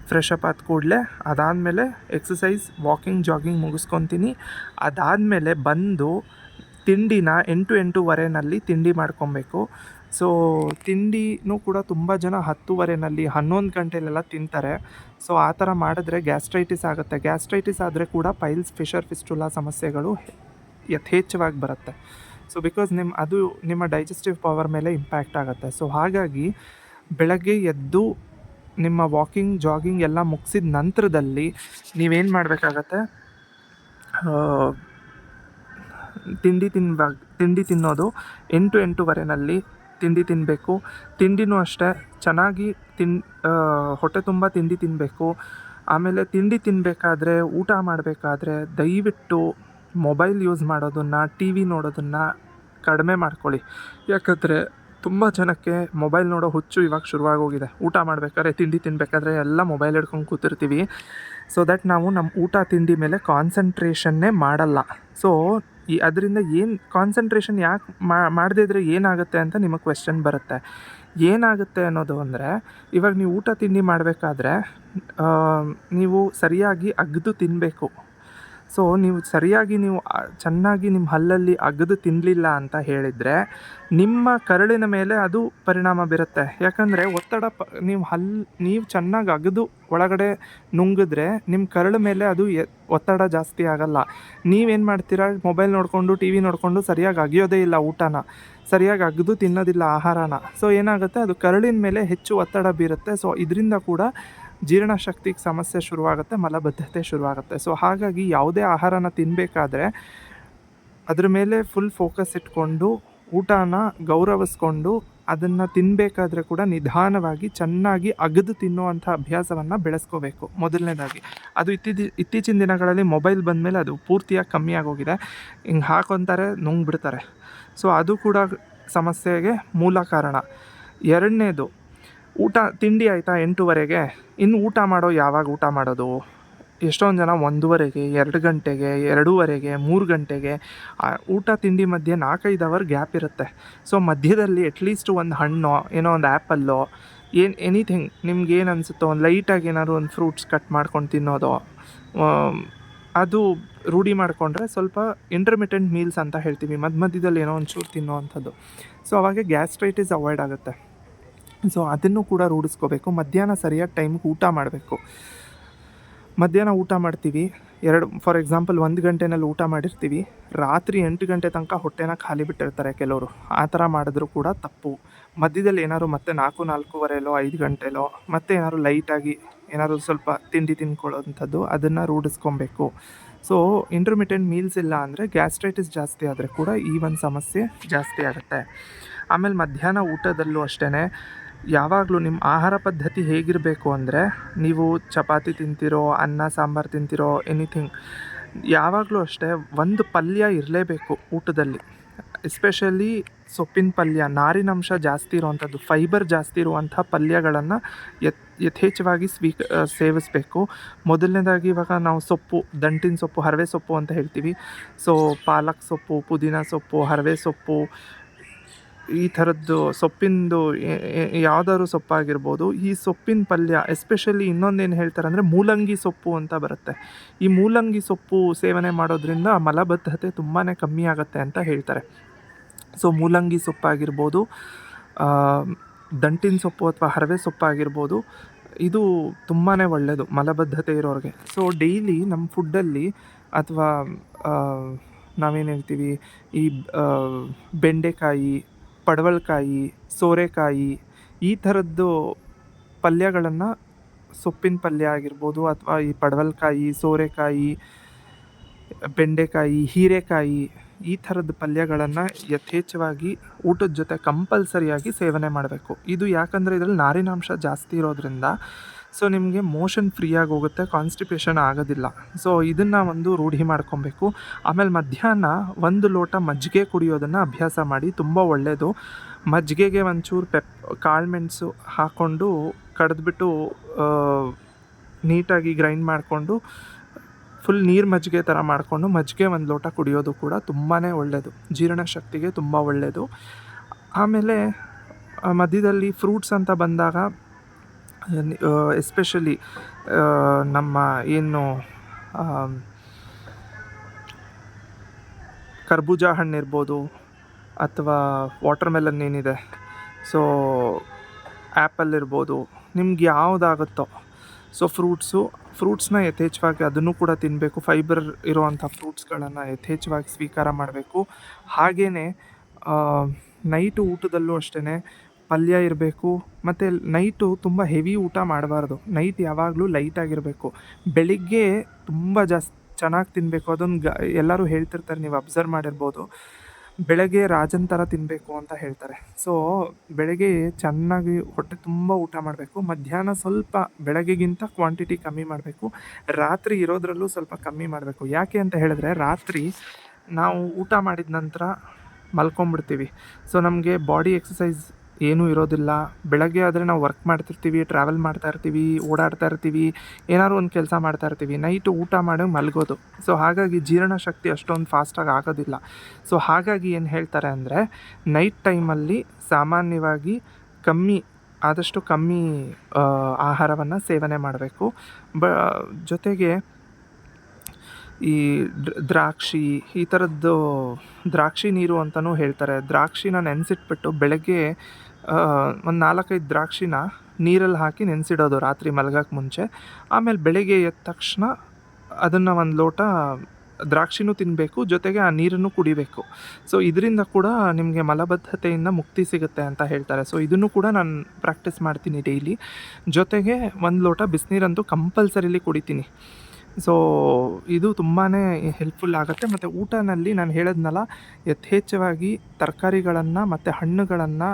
ಫ್ರೆಶ್ ಅಪ್ ಆದ ಕೂಡಲೇ ಅದಾದಮೇಲೆ ಎಕ್ಸಸೈಸ್ ವಾಕಿಂಗ್ ಜಾಗಿಂಗ್ ಮುಗಿಸ್ಕೊತೀನಿ. ಅದಾದಮೇಲೆ ಬಂದು ತಿಂಡಿನ ಎಂಟು ಎಂಟೂವರೆನಲ್ಲಿ ತಿಂಡಿ ಮಾಡ್ಕೊಬೇಕು. ಸೊ ತಿಂಡಿನೂ ಕೂಡ ತುಂಬ ಜನ ಹತ್ತುವರೆನಲ್ಲಿ ಹನ್ನೊಂದು ಗಂಟೆಲೆಲ್ಲ ತಿಂತಾರೆ. ಸೊ ಆ ಥರ ಮಾಡಿದ್ರೆ ಗ್ಯಾಸ್ಟ್ರೈಟಿಸ್ ಆಗುತ್ತೆ. ಗ್ಯಾಸ್ಟ್ರೈಟಿಸ್ ಆದರೆ ಕೂಡ ಪೈಲ್ಸ್ ಫಿಶರ್ ಫಿಸ್ಟುಲಾ ಸಮಸ್ಯೆಗಳು ಯಥೇಚ್ಛವಾಗಿ ಬರುತ್ತೆ. ಸೊ ಬಿಕಾಸ್ ನಿಮ್ಮ ಅದು ನಿಮ್ಮ ಡೈಜೆಸ್ಟಿವ್ ಪವರ್ ಮೇಲೆ ಇಂಪ್ಯಾಕ್ಟ್ ಆಗುತ್ತೆ. ಸೊ ಹಾಗಾಗಿ ಬೆಳಗ್ಗೆ ಎದ್ದು ನಿಮ್ಮ ವಾಕಿಂಗ್, ಜಾಗಿಂಗ್ ಎಲ್ಲ ಮುಗಿಸಿದ ನಂತರದಲ್ಲಿ ನೀವೇನು ಮಾಡಬೇಕಾಗತ್ತೆ? ತಿಂಡಿ ತಿನ್ಬಾಗ ತಿಂಡಿ ತಿನ್ನೋದು ಎಂಟು ಎಂಟೂವರೆನಲ್ಲಿ ತಿಂಡಿ ತಿನ್ನಬೇಕು ತಿಂಡಿನೂ ಅಷ್ಟೇ. ಚೆನ್ನಾಗಿ ತಿನ್ ಹೊಟ್ಟೆ ತುಂಬ ತಿಂಡಿ ತಿನ್ನಬೇಕು ಆಮೇಲೆ ತಿಂಡಿ ತಿನ್ನಬೇಕಾದ್ರೆ ಊಟ ಮಾಡಬೇಕಾದ್ರೆ ದಯವಿಟ್ಟು ಮೊಬೈಲ್ ಯೂಸ್ ಮಾಡೋದನ್ನು, ಟಿ ವಿ ನೋಡೋದನ್ನು ಕಡಿಮೆ ಮಾಡ್ಕೊಳ್ಳಿ. ಯಾಕಂದರೆ ತುಂಬ ಜನಕ್ಕೆ ಮೊಬೈಲ್ ನೋಡೋ ಹುಚ್ಚು ಇವಾಗ ಶುರುವಾಗೋಗಿದೆ. ಊಟ ಮಾಡಬೇಕಾದ್ರೆ, ತಿಂಡಿ ತಿನ್ನಬೇಕಾದ್ರೆ ಎಲ್ಲ ಮೊಬೈಲ್ ಹಿಡ್ಕೊಂಡು ಕೂತಿರ್ತೀವಿ. ಸೊ ದಟ್ ನಾವು ನಮ್ಮ ಊಟ ತಿಂಡಿ ಮೇಲೆ ಕಾನ್ಸಂಟ್ರೇಷನ್ನೇ ಮಾಡಲ್ಲ. ಸೊ ಈ ಅದರಿಂದ ಏನು ಕಾನ್ಸಂಟ್ರೇಷನ್ ಯಾಕೆ ಮಾಡದೇ ಇದ್ದರೆ ಏನಾಗುತ್ತೆ ಅಂತ ನಿಮಗೆ ಕ್ವೆಶ್ಚನ್ ಬರುತ್ತೆ. ಏನಾಗುತ್ತೆ ಅನ್ನೋದು ಅಂದರೆ, ಇವಾಗ ನೀವು ಊಟ ತಿಂಡಿ ಮಾಡಬೇಕಾದ್ರೆ ನೀವು ಸರಿಯಾಗಿ ಅಗ್ದು ತಿನ್ನಬೇಕು ಸೊ ನೀವು ಸರಿಯಾಗಿ ನೀವು ಚೆನ್ನಾಗಿ ನಿಮ್ಮ ಹಲ್ಲಲ್ಲಿ ಅಗದು ತಿನ್ನಲಿಲ್ಲ ಅಂತ ಹೇಳಿದರೆ ನಿಮ್ಮ ಕರಳಿನ ಮೇಲೆ ಅದು ಪರಿಣಾಮ ಬೀರುತ್ತೆ. ಯಾಕಂದರೆ ಒತ್ತಡ ಪ, ನೀವು ಹಲ್ಲು ನೀವು ಚೆನ್ನಾಗಿ ಅಗದು ಒಳಗಡೆ ನುಂಗಿದ್ರೆ ನಿಮ್ಮ ಕರಳ ಮೇಲೆ ಅದು ಒತ್ತಡ ಜಾಸ್ತಿ ಆಗಲ್ಲ. ನೀವೇನು ಮಾಡ್ತೀರಾ? ಮೊಬೈಲ್ ನೋಡಿಕೊಂಡು, ಟಿ ವಿ ನೋಡಿಕೊಂಡು ಸರಿಯಾಗಿ ಅಗಿಯೋದೇ ಇಲ್ಲ ಊಟನ. ಸರಿಯಾಗಿ ಅಗದು ತಿನ್ನೋದಿಲ್ಲ ಆಹಾರನ. ಸೊ ಏನಾಗುತ್ತೆ? ಅದು ಕರಳಿನ ಮೇಲೆ ಹೆಚ್ಚು ಒತ್ತಡ ಬೀರುತ್ತೆ. ಸೊ ಇದರಿಂದ ಕೂಡ ಜೀರ್ಣಶಕ್ತಿಗೆ ಸಮಸ್ಯೆ ಶುರುವಾಗುತ್ತೆ, ಮಲಬದ್ಧತೆ ಶುರುವಾಗುತ್ತೆ. ಸೊ ಹಾಗಾಗಿ ಯಾವುದೇ ಆಹಾರನ ತಿನ್ನಬೇಕಾದ್ರೆ ಅದ್ರ ಮೇಲೆ ಫುಲ್ ಫೋಕಸ್ ಇಟ್ಕೊಂಡು, ಊಟನ ಗೌರವಿಸ್ಕೊಂಡು, ಅದನ್ನು ತಿನ್ನಬೇಕಾದ್ರೆ ಕೂಡ ನಿಧಾನವಾಗಿ ಚೆನ್ನಾಗಿ ಅಗದು ತಿನ್ನುವಂಥ ಅಭ್ಯಾಸವನ್ನು ಬೆಳೆಸ್ಕೋಬೇಕು. ಮೊದಲನೇದಾಗಿ. ಅದು ಇತ್ತೀಚಿ ಇತ್ತೀಚಿನ ದಿನಗಳಲ್ಲಿ ಮೊಬೈಲ್ ಬಂದಮೇಲೆ ಅದು ಪೂರ್ತಿಯಾಗಿ ಕಮ್ಮಿ ಆಗೋಗಿದೆ. ಹಿಂಗೆ ಹಾಕೊತಾರೆ, ನುಂಗ್ಬಿಡ್ತಾರೆ. ಸೊ ಅದು ಕೂಡ ಸಮಸ್ಯೆಗೆ ಮೂಲ ಕಾರಣ. ಎರಡನೇದು, ಊಟ, ತಿಂಡಿ ಆಯಿತಾ ಎಂಟೂವರೆಗೆ? ಇನ್ನು ಊಟ ಮಾಡೋ, ಯಾವಾಗ ಊಟ ಮಾಡೋದು? ಎಷ್ಟೊಂದು ಜನ ಒಂದೂವರೆಗೆ, ಎರಡು ಗಂಟೆಗೆ, ಎರಡೂವರೆಗೆ, ಮೂರು ಗಂಟೆಗೆ ಊಟ ತಿಂಡಿ ಮಧ್ಯೆ ನಾಲ್ಕೈದು ಅವರ್ ಗ್ಯಾಪ್ ಇರುತ್ತೆ. ಸೊ ಮಧ್ಯದಲ್ಲಿ ಅಟ್ಲೀಸ್ಟ್ ಒಂದು ಹಣ್ಣು, ಏನೋ ಒಂದು ಆ್ಯಪಲ್ಲೋ ಏನು ಎನಿಥಿಂಗ್ ನಿಮ್ಗೆ ಏನು ಅನಿಸುತ್ತೋ, ಒಂದು ಲೈಟಾಗಿ ಏನಾದ್ರು ಒಂದು ಫ್ರೂಟ್ಸ್ ಕಟ್ ಮಾಡ್ಕೊಂಡು ತಿನ್ನೋದು ಅದು ರೂಢಿ ಮಾಡಿಕೊಂಡ್ರೆ ಸ್ವಲ್ಪ ಇಂಟರ್ಮಿಟೆಂಟ್ ಮೀಲ್ಸ್ ಅಂತ ಹೇಳ್ತೀವಿ. ಮಧ್ಯ ಮಧ್ಯದಲ್ಲಿ ಏನೋ ಒಂಚೂರು ತಿನ್ನೋವಂಥದ್ದು ಸೊ ಅವಾಗ ಗ್ಯಾಸ್ಟ್ರೈಟಿಸ್ ಅವಾಯ್ಡ್ ಆಗುತ್ತೆ. ಸೊ ಅದನ್ನು ಕೂಡ ರೂಢಿಸ್ಕೋಬೇಕು. ಮಧ್ಯಾಹ್ನ ಸರಿಯಾದ ಟೈಮ್ಗೆ ಊಟ ಮಾಡಬೇಕು. ಮಧ್ಯಾಹ್ನ ಊಟ ಮಾಡ್ತೀವಿ. ಎರಡು ಫಾರ್ ಎಕ್ಸಾಂಪಲ್ ಒಂದು ಗಂಟೆನಲ್ಲಿ ಊಟ ಮಾಡಿರ್ತೀವಿ. ರಾತ್ರಿ ಎಂಟು ಗಂಟೆ ತನಕ ಹೊಟ್ಟೆನ ಖಾಲಿ ಬಿಟ್ಟಿರ್ತಾರೆ ಕೆಲವರು. ಆ ಥರ ಮಾಡಿದ್ರು ಕೂಡ ತಪ್ಪು. ಮಧ್ಯದಲ್ಲಿ ಏನಾದ್ರು ಮತ್ತೆ ನಾಲ್ಕು ನಾಲ್ಕೂವರೆಲೋ ಐದು ಗಂಟೆಲೋ ಮತ್ತೆ ಏನಾದ್ರು ಲೈಟಾಗಿ ಏನಾದ್ರು ಸ್ವಲ್ಪ ತಿಂಡಿ ತಿನ್ಕೊಳ್ಳೋವಂಥದ್ದು ಅದನ್ನು ರೂಢಿಸ್ಕೊಬೇಕು. ಸೊ ಇಂಟರ್ಮಿಟೆಂಟ್ ಮೀಲ್ಸ್ ಇಲ್ಲ ಅಂದರೆ ಗ್ಯಾಸ್ಟ್ರೈಟಿಸ್ ಜಾಸ್ತಿ ಆದರೆ ಕೂಡ ಈ ಒಂದು ಸಮಸ್ಯೆ ಜಾಸ್ತಿ ಆಗುತ್ತೆ. ಆಮೇಲೆ ಮಧ್ಯಾಹ್ನ ಊಟದಲ್ಲೂ ಅಷ್ಟೇ ಯಾವಾಗಲೂ ನಿಮ್ಮ ಆಹಾರ ಪದ್ಧತಿ ಹೇಗಿರಬೇಕು ಅಂದರೆ ನೀವು ಚಪಾತಿ ತಿಂತಿರೋ, ಅನ್ನ, ಸಾಂಬಾರು ತಿಂತಿರೋ ಎನಿಥಿಂಗ್ ಯಾವಾಗಲೂ ಅಷ್ಟೇ ಒಂದು ಪಲ್ಯ ಇರಲೇಬೇಕು ಊಟದಲ್ಲಿ. ಎಸ್ಪೆಷಲಿ ಸೊಪ್ಪಿನ ಪಲ್ಯ ನಾರಿನಂಶ ಜಾಸ್ತಿ ಇರುವಂಥದ್ದು ಫೈಬರ್ ಜಾಸ್ತಿ ಇರುವಂಥ ಪಲ್ಯಗಳನ್ನು ಯಥ್, ಯಥೇಚ್ಛವಾಗಿ ಸ್ವೀಕ ಸೇವಿಸಬೇಕು. ಮೊದಲನೇದಾಗಿ ಇವಾಗ ನಾವು ಸೊಪ್ಪು, ದಂಟಿನ ಸೊಪ್ಪು, ಹರವೆ ಸೊಪ್ಪು ಅಂತ ಹೇಳ್ತೀವಿ. ಸೊ ಪಾಲಕ್ ಸೊಪ್ಪು, ಪುದೀನ ಸೊಪ್ಪು, ಹರವೆ ಸೊಪ್ಪು ಈ ಥರದ್ದು ಸೊಪ್ಪಿಂದು ಯಾವುದಾದ್ರು ಸೊಪ್ಪಾಗಿರ್ಬೋದು, ಈ ಸೊಪ್ಪಿನ ಪಲ್ಯ ಎಸ್ಪೆಷಲಿ ಇನ್ನೊಂದೇನು ಹೇಳ್ತಾರೆ ಅಂದರೆ ಮೂಲಂಗಿ ಸೊಪ್ಪು ಅಂತ ಬರುತ್ತೆ. ಈ ಮೂಲಂಗಿ ಸೊಪ್ಪು ಸೇವನೆ ಮಾಡೋದ್ರಿಂದ ಮಲಬದ್ಧತೆ ತುಂಬಾ ಕಮ್ಮಿ ಆಗುತ್ತೆ ಅಂತ ಹೇಳ್ತಾರೆ. ಸೊ ಮೂಲಂಗಿ ಸೊಪ್ಪಾಗಿರ್ಬೋದು ದಂಟಿನ ಸೊಪ್ಪು ಅಥವಾ ಹರವೆ ಸೊಪ್ಪಾಗಿರ್ಬೋದು, ಇದು ತುಂಬಾ ಒಳ್ಳೆಯದು ಮಲಬದ್ಧತೆ ಇರೋರಿಗೆ. ಸೊ ಡೈಲಿ ನಮ್ಮ ಫುಡ್ಡಲ್ಲಿ ಅಥವಾ ನಾವೇನು ಹೇಳ್ತೀವಿ, ಈ ಬೆಂಡೆಕಾಯಿ ಪಡವಲಕಾಯಿ, ಸೋರೆಕಾಯಿ ಈ ಥರದ್ದು ಪಲ್ಯಗಳನ್ನು ಸೊಪ್ಪಿನ ಪಲ್ಯ ಆಗಿರ್ಬೋದು ಅಥವಾ ಈ ಪಡವಲ್ಕಾಯಿ, ಸೋರೆಕಾಯಿ, ಬೆಂಡೆಕಾಯಿ, ಹೀರೆಕಾಯಿ ಈ ಥರದ ಪಲ್ಯಗಳನ್ನು ಯಥೇಚ್ಛವಾಗಿ ಊಟದ ಜೊತೆ ಕಂಪಲ್ಸರಿಯಾಗಿ ಸೇವನೆ ಮಾಡಬೇಕು. ಇದು ಯಾಕಂದರೆ ಇದರಲ್ಲಿ ನಾರಿನಾಂಶ ಜಾಸ್ತಿ ಇರೋದ್ರಿಂದ ಸೊ ನಿಮಗೆ ಮೋಷನ್ ಫ್ರೀಯಾಗಿ ಹೋಗುತ್ತೆ ಕಾನ್ಸ್ಟಿಪೇಷನ್ ಆಗೋದಿಲ್ಲ. ಸೊ ಇದನ್ನು ಒಂದು ರೂಢಿ ಮಾಡ್ಕೊಬೇಕು. ಆಮೇಲೆ ಮಧ್ಯಾಹ್ನ ಒಂದು ಲೋಟ ಮಜ್ಜಿಗೆ ಕುಡಿಯೋದನ್ನು ಅಭ್ಯಾಸ ಮಾಡಿ, ತುಂಬ ಒಳ್ಳೆಯದು ಮಜ್ಜಿಗೆಗೆ ಒಂಚೂರು ಪೆಪ್ ಕಾಳುಮೆಣಸು ಹಾಕ್ಕೊಂಡು ಕಡಿದ್ಬಿಟ್ಟು ನೀಟಾಗಿ ಗ್ರೈಂಡ್ ಮಾಡಿಕೊಂಡು ಫುಲ್ ನೀರು ಮಜ್ಜಿಗೆ ಥರ ಮಾಡಿಕೊಂಡು ಮಜ್ಜಿಗೆ ಒಂದು ಲೋಟ ಕುಡಿಯೋದು ಕೂಡ ತುಂಬಾ ಒಳ್ಳೆಯದು ಜೀರ್ಣಶಕ್ತಿಗೆ ತುಂಬ ಒಳ್ಳೆಯದು ಆಮೇಲೆ ಮಧ್ಯದಲ್ಲಿ ಫ್ರೂಟ್ಸ್ ಅಂತ ಬಂದಾಗ ಎಸ್ಪೆಷಲಿ ನಮ್ಮ ಏನು ಕರ್ಬೂಜ ಹಣ್ಣು ಇರ್ಬೋದು ಅಥವಾ ವಾಟರ್ ಮೆಲನ್ ಏನಿದೆ. ಸೊ ಆ್ಯಪಲ್ ಇರ್ಬೋದು, ನಿಮ್ಗೆ ಯಾವುದಾಗುತ್ತೋ. ಸೊ ಫ್ರೂಟ್ಸು ಫ್ರೂಟ್ಸ್ನ ಯಥೇಚ್ಛವಾಗಿ ಅದನ್ನು ಕೂಡ ತಿನ್ನಬೇಕು ಫೈಬರ್ ಇರುವಂಥ ಫ್ರೂಟ್ಸ್ಗಳನ್ನು ಯಥೇಚ್ಛವಾಗಿ ಸ್ವೀಕಾರ ಮಾಡಬೇಕು. ಹಾಗೆಯೇ ನೈಟು ಊಟದಲ್ಲೂ ಅಷ್ಟೇ ಪಲ್ಯ ಇರಬೇಕು, ಮತ್ತು ನೈಟು ತುಂಬ ಹೆವಿ ಊಟ ಮಾಡಬಾರ್ದು. ನೈಟ್ ಯಾವಾಗಲೂ ಲೈಟಾಗಿರಬೇಕು ಬೆಳಿಗ್ಗೆ ತುಂಬ ಜಾಸ್ತಿ ಚೆನ್ನಾಗಿ ತಿನ್ನಬೇಕು ಅದೊಂದು ಗ, ಎಲ್ಲರೂ ಹೇಳ್ತಿರ್ತಾರೆ, ನೀವು ಅಬ್ಸರ್ವ್ ಮಾಡಿರ್ಬೋದು. ಬೆಳಗ್ಗೆ ರಾಜನ್ ಥರ ತಿನ್ನಬೇಕು ಅಂತ ಹೇಳ್ತಾರೆ. ಸೊ ಬೆಳಗ್ಗೆ ಚೆನ್ನಾಗಿ ಹೊಟ್ಟೆ ತುಂಬ ಊಟ ಮಾಡಬೇಕು. ಮಧ್ಯಾಹ್ನ ಸ್ವಲ್ಪ ಬೆಳಗ್ಗೆಗಿಂತ ಕ್ವಾಂಟಿಟಿ ಕಮ್ಮಿ ಮಾಡಬೇಕು. ರಾತ್ರಿ ಇರೋದ್ರಲ್ಲೂ ಸ್ವಲ್ಪ ಕಮ್ಮಿ ಮಾಡಬೇಕು. ಯಾಕೆ ಅಂತ ಹೇಳಿದ್ರೆ, ರಾತ್ರಿ ನಾವು ಊಟ ಮಾಡಿದ ನಂತರ ಮಲ್ಕೊಂಬಿಡ್ತೀವಿ ಸೊ ನಮಗೆ ಬಾಡಿ ಎಕ್ಸಸೈಸ್ ಏನೂ ಇರೋದಿಲ್ಲ. ಬೆಳಗ್ಗೆ ಆದರೆ ನಾವು ವರ್ಕ್ ಮಾಡ್ತಿರ್ತೀವಿ ಟ್ರಾವೆಲ್ ಮಾಡ್ತಾ ಇರ್ತೀವಿ, ಓಡಾಡ್ತಾ ಇರ್ತೀವಿ, ಏನಾದ್ರು ಒಂದು ಕೆಲಸ ಮಾಡ್ತಾ ಇರ್ತೀವಿ. ನೈಟು ಊಟ ಮಾಡಿ ಮಲಗೋದು. ಸೊ ಹಾಗಾಗಿ ಜೀರ್ಣಶಕ್ತಿ ಅಷ್ಟೊಂದು ಫಾಸ್ಟಾಗಿ ಆಗೋದಿಲ್ಲ. ಸೊ ಹಾಗಾಗಿ ಏನು ಹೇಳ್ತಾರೆ ಅಂದರೆ ನೈಟ್ ಟೈಮಲ್ಲಿ ಸಾಮಾನ್ಯವಾಗಿ ಕಮ್ಮಿ, ಆದಷ್ಟು ಕಮ್ಮಿ ಆಹಾರವನ್ನು ಸೇವನೆ ಮಾಡಬೇಕು. ಬ, ಜೊತೆಗೆ ಈ ದ್ರಾಕ್ಷಿ, ಈ ಥರದ್ದು ದ್ರಾಕ್ಷಿ ನೀರು ಅಂತಲೂ ಹೇಳ್ತಾರೆ. ದ್ರಾಕ್ಷಿನ ನೆನೆಸಿಟ್ಬಿಟ್ಟು ಬೆಳಗ್ಗೆ ಒಂದು ನಾಲ್ಕೈದು ದ್ರಾಕ್ಷಿನ ನೀರಲ್ಲಿ ಹಾಕಿ ನೆನೆಸಿಡೋದು ರಾತ್ರಿ ಮಲಗಕ್ಕೆ ಮುಂಚೆ. ಆಮೇಲೆ ಬೆಳಗ್ಗೆ ಎದ್ದ ತಕ್ಷಣ ಅದನ್ನು ಒಂದು ಲೋಟ ದ್ರಾಕ್ಷಿನೂ ತಿನ್ನಬೇಕು ಜೊತೆಗೆ ಆ ನೀರನ್ನು ಕುಡಿಬೇಕು. ಸೊ ಇದರಿಂದ ಕೂಡ ನಿಮಗೆ ಮಲಬದ್ಧತೆಯಿಂದ ಮುಕ್ತಿ ಸಿಗುತ್ತೆ ಅಂತ ಹೇಳ್ತಾರೆ. ಸೊ ಇದನ್ನು ಕೂಡ ನಾನು ಪ್ರಾಕ್ಟೀಸ್ ಮಾಡ್ತೀನಿ ಡೈಲಿ ಜೊತೆಗೆ ಒಂದು ಲೋಟ ಬಿಸಿನೀರಂತೂ ಕಂಪಲ್ಸರಿಲಿ ಕುಡಿತೀನಿ. ಸೊ ಇದು ತುಂಬಾ ಹೆಲ್ಪ್ಫುಲ್ ಆಗುತ್ತೆ. ಮತ್ತು ಊಟನಲ್ಲಿ ನಾನು ಹೇಳಿದ್ನಲ್ಲ, ಯಥೇಚ್ಛವಾಗಿ ತರಕಾರಿಗಳನ್ನು ಮತ್ತು ಹಣ್ಣುಗಳನ್ನು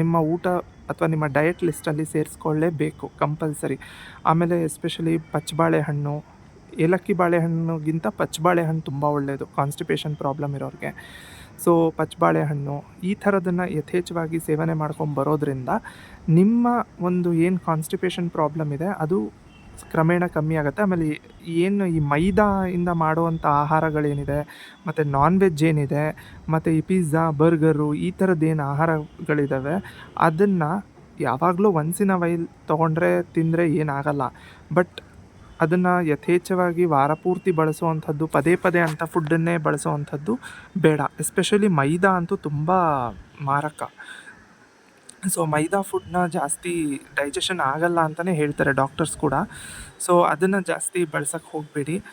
ನಿಮ್ಮ ಊಟ ಅಥವಾ ನಿಮ್ಮ ಡಯಟ್ ಲಿಸ್ಟಲ್ಲಿ ಸೇರಿಸ್ಕೊಳ್ಳೇಬೇಕು ಕಂಪಲ್ಸರಿ ಆಮೇಲೆ ಎಸ್ಪೆಷಲಿ ಪಚ್ಚಬಾಳೆಹಣ್ಣು ಏಲಕ್ಕಿ ಬಾಳೆಹಣ್ಣುಗಿಂತ ಪಚ್ಚಬಾಳೆಹಣ್ಣು ತುಂಬ ಒಳ್ಳೆಯದು ಕಾನ್ಸ್ಟಿಪೇಷನ್ ಪ್ರಾಬ್ಲಮ್ ಇರೋರಿಗೆ. ಸೊ ಪಚ್ಚಬಾಳೆಹಣ್ಣು ಈ ಥರದನ್ನು ಯಥೇಚ್ಛವಾಗಿ ಸೇವನೆ ಮಾಡ್ಕೊಂಡು ಬರೋದ್ರಿಂದ ನಿಮ್ಮ ಒಂದು ಏನು ಕಾನ್ಸ್ಟಿಪೇಷನ್ ಪ್ರಾಬ್ಲಮ್ ಇದೆ, ಅದು ಕ್ರಮೇಣ ಕಮ್ಮಿ ಆಗುತ್ತೆ. ಆಮೇಲೆ ಏನು ಈ ಮೈದಾಯಿಂದ ಮಾಡುವಂಥ ಆಹಾರಗಳೇನಿದೆ, ಮತ್ತು ನಾನ್ ವೆಜ್ ಏನಿದೆ, ಮತ್ತು ಈ ಪಿಜ್ಜಾ ಬರ್ಗರು ಈ ಥರದ್ದೇನು ಆಹಾರಗಳಿದ್ದಾವೆ, ಅದನ್ನು ಯಾವಾಗಲೂ ಒನ್ಸಿನ ವೈಲ್ ತೊಗೊಂಡ್ರೆ, ತಿಂದರೆ ಏನಾಗಲ್ಲ. ಬಟ್ ಅದನ್ನು ಯಥೇಚ್ಛವಾಗಿ ವಾರ ಪೂರ್ತಿ ಬಳಸುವಂಥದ್ದು, ಪದೇ ಪದೇ ಅಂಥ ಫುಡ್ಡನ್ನೇ ಬಳಸುವಂಥದ್ದು ಬೇಡ. ಎಸ್ಪೆಷಲಿ ಮೈದಾ ಅಂತೂ ತುಂಬ ಮಾರಕ. ಸೊ ಮೈದಾ ಫುಡ್ನ ಜಾಸ್ತಿ ಡೈಜೆಷನ್ ಆಗಲ್ಲ ಅಂತಲೇ ಹೇಳ್ತಾರೆ ಡಾಕ್ಟರ್ಸ್ ಕೂಡ. ಸೊ ಅದನ್ನು ಜಾಸ್ತಿ ಬಳಸೋಕ್ಕೆ ಹೋಗಬೇಡಿ.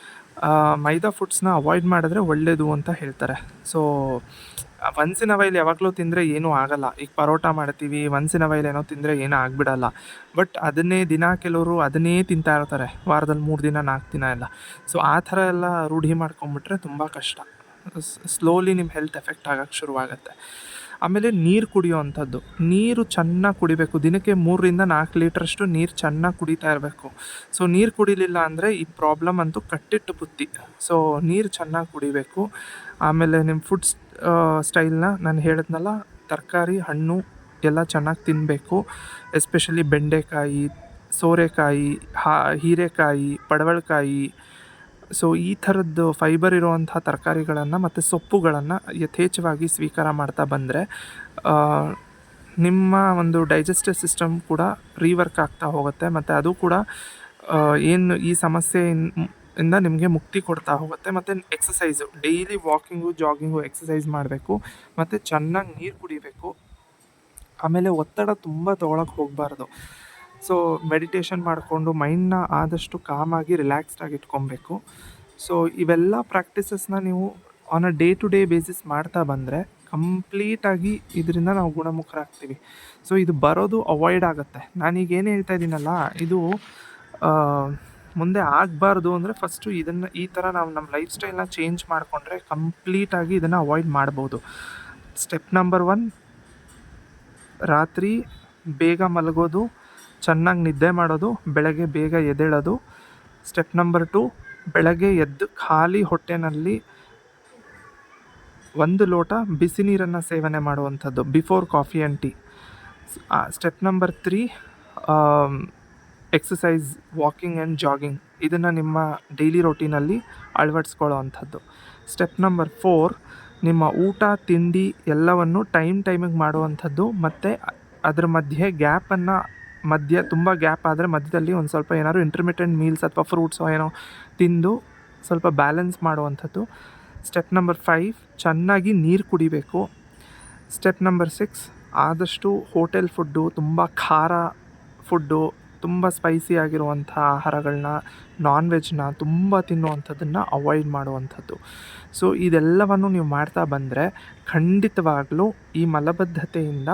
ಮೈದಾ ಫುಡ್ಸ್ನ ಅವಾಯ್ಡ್ ಮಾಡಿದ್ರೆ ಒಳ್ಳೆಯದು ಅಂತ ಹೇಳ್ತಾರೆ. ಸೊ ಒನ್ಸ್ ವೈಲ್ ಯಾವಾಗಲೂ ತಿಂದರೆ ಏನೂ ಆಗಲ್ಲ. ಈಗ ಪರೋಟ ಮಾಡ್ತೀವಿ ಒನ್ಸ್ ಇನ್ ವೈಲ್ ಏನೋ ತಿಂದರೆ ಏನೂ ಆಗಿಬಿಡಲ್ಲ. ಬಟ್ ಅದನ್ನೇ ದಿನ ಕೆಲವರು ಅದನ್ನೇ ತಿಂತಾ ಇರ್ತಾರೆ. ವಾರದಲ್ಲಿ ಮೂರು ದಿನ, ನಾಲ್ಕು ದಿನ ಎಲ್ಲ. ಸೊ ಆ ಥರ ಎಲ್ಲ ರೂಢಿ ಮಾಡ್ಕೊಂಬಿಟ್ರೆ ತುಂಬ ಕಷ್ಟ. ಸ್ಲೋಲಿ ನಿಮ್ಮ ಹೆಲ್ತ್ ಎಫೆಕ್ಟ್ ಆಗೋಕ್ಕೆ ಶುರುವಾಗುತ್ತೆ. ಆಮೇಲೆ ನೀರು ಕುಡಿಯೋವಂಥದ್ದು. ನೀರು ಚೆನ್ನಾಗಿ ಕುಡಿಬೇಕು. ದಿನಕ್ಕೆ ಮೂರರಿಂದ ನಾಲ್ಕು ಲೀಟ್ರಷ್ಟು ನೀರು ಚೆನ್ನಾಗಿ ಕುಡಿತಾ ಇರಬೇಕು. ಸೊ ನೀರು ಕುಡಿಲಿಲ್ಲ ಅಂದರೆ ಈ ಪ್ರಾಬ್ಲಮ್ ಅಂತೂ ಕಟ್ಟಿಟ್ಟು ಬುತ್ತಿ. ಸೊ ನೀರು ಚೆನ್ನಾಗಿ ಕುಡಿಬೇಕು. ಆಮೇಲೆ ನಿಮ್ಮ ಫುಡ್ ಸ್ಟೈಲ್ನ ನಾನು ಹೇಳಿದ್ನಲ್ಲ, ತರಕಾರಿ, ಹಣ್ಣು ಎಲ್ಲ ಚೆನ್ನಾಗಿ ತಿನ್ನಬೇಕು ಎಸ್ಪೆಷಲಿ ಬೆಂಡೆಕಾಯಿ, ಸೋರೆಕಾಯಿ, ಹಾ, ಹೀರೆಕಾಯಿ ಪಡವಲಕಾಯಿ ಸೊ ಈ ಥರದ್ದು ಫೈಬರ್ ಇರುವಂಥ ತರಕಾರಿಗಳನ್ನು ಮತ್ತು ಸೊಪ್ಪುಗಳನ್ನು ಯಥೇಚ್ಛವಾಗಿ ಸ್ವೀಕಾರ ಮಾಡ್ತಾ ಬಂದರೆ ನಿಮ್ಮ ಒಂದು ಡೈಜೆಸ್ಟಿವ್ ಸಿಸ್ಟಮ್ ಕೂಡ ರೀವರ್ಕ್ ಆಗ್ತಾ ಹೋಗುತ್ತೆ ಮತ್ತು ಅದು ಕೂಡ ಏನು ಈ ಸಮಸ್ಯೆ ಇಂದ ನಿಮಗೆ ಮುಕ್ತಿ ಕೊಡ್ತಾ ಹೋಗುತ್ತೆ ಮತ್ತು exercise daily walking jogging exercise ಮಾಡಬೇಕು ಮತ್ತು ಚೆನ್ನಾಗಿ ನೀರು ಕುಡಿಬೇಕು. ಆಮೇಲೆ ಒತ್ತಡ ತುಂಬ ತೊಗೊಳಕ್ಕೆ ಹೋಗಬಾರ್ದು. ಸೊ ಮೆಡಿಟೇಷನ್ ಮಾಡಿಕೊಂಡು ಮೈಂಡ್ನ ಆದಷ್ಟು ಕಾಮಾಗಿ ರಿಲ್ಯಾಕ್ಸ್ಡ್ ಆಗಿ ಇಟ್ಕೊಬೇಕು. ಸೊ ಇವೆಲ್ಲ ಪ್ರಾಕ್ಟೀಸಸ್ನ ನೀವು on a day to day basis ಮಾಡ್ತಾ ಬಂದರೆ ಕಂಪ್ಲೀಟಾಗಿ ಇದರಿಂದ ನಾವು ಗುಣಮುಖರಾಗ್ತೀವಿ. ಸೊ ಇದು ಬರೋದು ಅವಾಯ್ಡ್ ಆಗುತ್ತೆ. ನಾನೀಗ ಏನು ಹೇಳ್ತಾ ಇದ್ದೀನಲ್ಲ ಇದು ಮುಂದೆ ಆಗಬಾರ್ದು ಅಂದರೆ ಫಸ್ಟು ಇದನ್ನು, ಈ ಥರ ನಾವು ನಮ್ಮ ಲೈಫ್ ಸ್ಟೈಲ್ನ ಚೇಂಜ್ ಮಾಡಿಕೊಂಡ್ರೆ ಕಂಪ್ಲೀಟಾಗಿ ಇದನ್ನು ಅವಾಯ್ಡ್ ಮಾಡ್ಬೋದು. ಸ್ಟೆಪ್ ನಂಬರ್ ಒನ್ ರಾತ್ರಿ ಬೇಗ ಮಲಗೋದು. ಚೆನ್ನಾಗಿ ನಿದ್ದೆ ಮಾಡೋದು, ಬೆಳಗ್ಗೆ ಬೇಗ ಎದ್ದೇಳೋದು. ಸ್ಟೆಪ್ ನಂಬರ್ ಟು, ಬೆಳಗ್ಗೆ ಎದ್ದು ಖಾಲಿ ಹೊಟ್ಟೆನಲ್ಲಿ ಒಂದು ಲೋಟ ಬಿಸಿ ನೀರನ್ನು ಸೇವನೆ ಮಾಡುವಂಥದ್ದು, before coffee and tea. Step number three exercise walking and jogging. ಇದನ್ನು ನಿಮ್ಮ ಡೈಲಿ ರೊಟೀನಲ್ಲಿ ಅಳವಡಿಸ್ಕೊಳ್ಳೋ ಅಂಥದ್ದು ಸ್ಟೆಪ್ ನಂಬರ್ ಫೋರ್, ನಿಮ್ಮ ಊಟ, ತಿಂಡಿ ಎಲ್ಲವನ್ನು ಟೈಮ್ ಟೈಮಿಗೆ ಮಾಡುವಂಥದ್ದು, ಮತ್ತು ಅದರ ಮಧ್ಯೆ ಗ್ಯಾಪನ್ನು ಮಧ್ಯ ತುಂಬ ಗ್ಯಾಪ್ ಆದರೆ ಮಧ್ಯದಲ್ಲಿ ಒಂದು ಸ್ವಲ್ಪ ಏನಾದ್ರು ಇಂಟರ್ಮಿಟೆಂಟ್ ಮೀಲ್ಸ್ ಅಥವಾ ಫ್ರೂಟ್ಸೋ ಏನೋ ತಿಂದು ಸ್ವಲ್ಪ ಬ್ಯಾಲೆನ್ಸ್ ಮಾಡುವಂಥದ್ದು. ಸ್ಟೆಪ್ ನಂಬರ್ ಫೈವ್ ಚೆನ್ನಾಗಿ ನೀರು ಕುಡಿಬೇಕು. ಸ್ಟೆಪ್ ನಂಬರ್ ಸಿಕ್ಸ್ ಆದಷ್ಟು ಹೋಟೆಲ್ ಫುಡ್ಡು ತುಂಬ ಖಾರ ಫುಡ್ಡು ತುಂಬ ಸ್ಪೈಸಿ ಆಗಿರುವಂಥ ಆಹಾರಗಳನ್ನ ನಾನ್ ವೆಜ್ನ ತುಂಬ ತಿನ್ನುವಂಥದ್ದನ್ನು ಅವಾಯ್ಡ್ ಮಾಡುವಂಥದ್ದು. ಸೊ ಇದೆಲ್ಲವನ್ನು ನೀವು ಮಾಡ್ತಾ ಬಂದರೆ ಖಂಡಿತವಾಗ್ಲೂ ಈ ಮಲಬದ್ಧತೆಯಿಂದ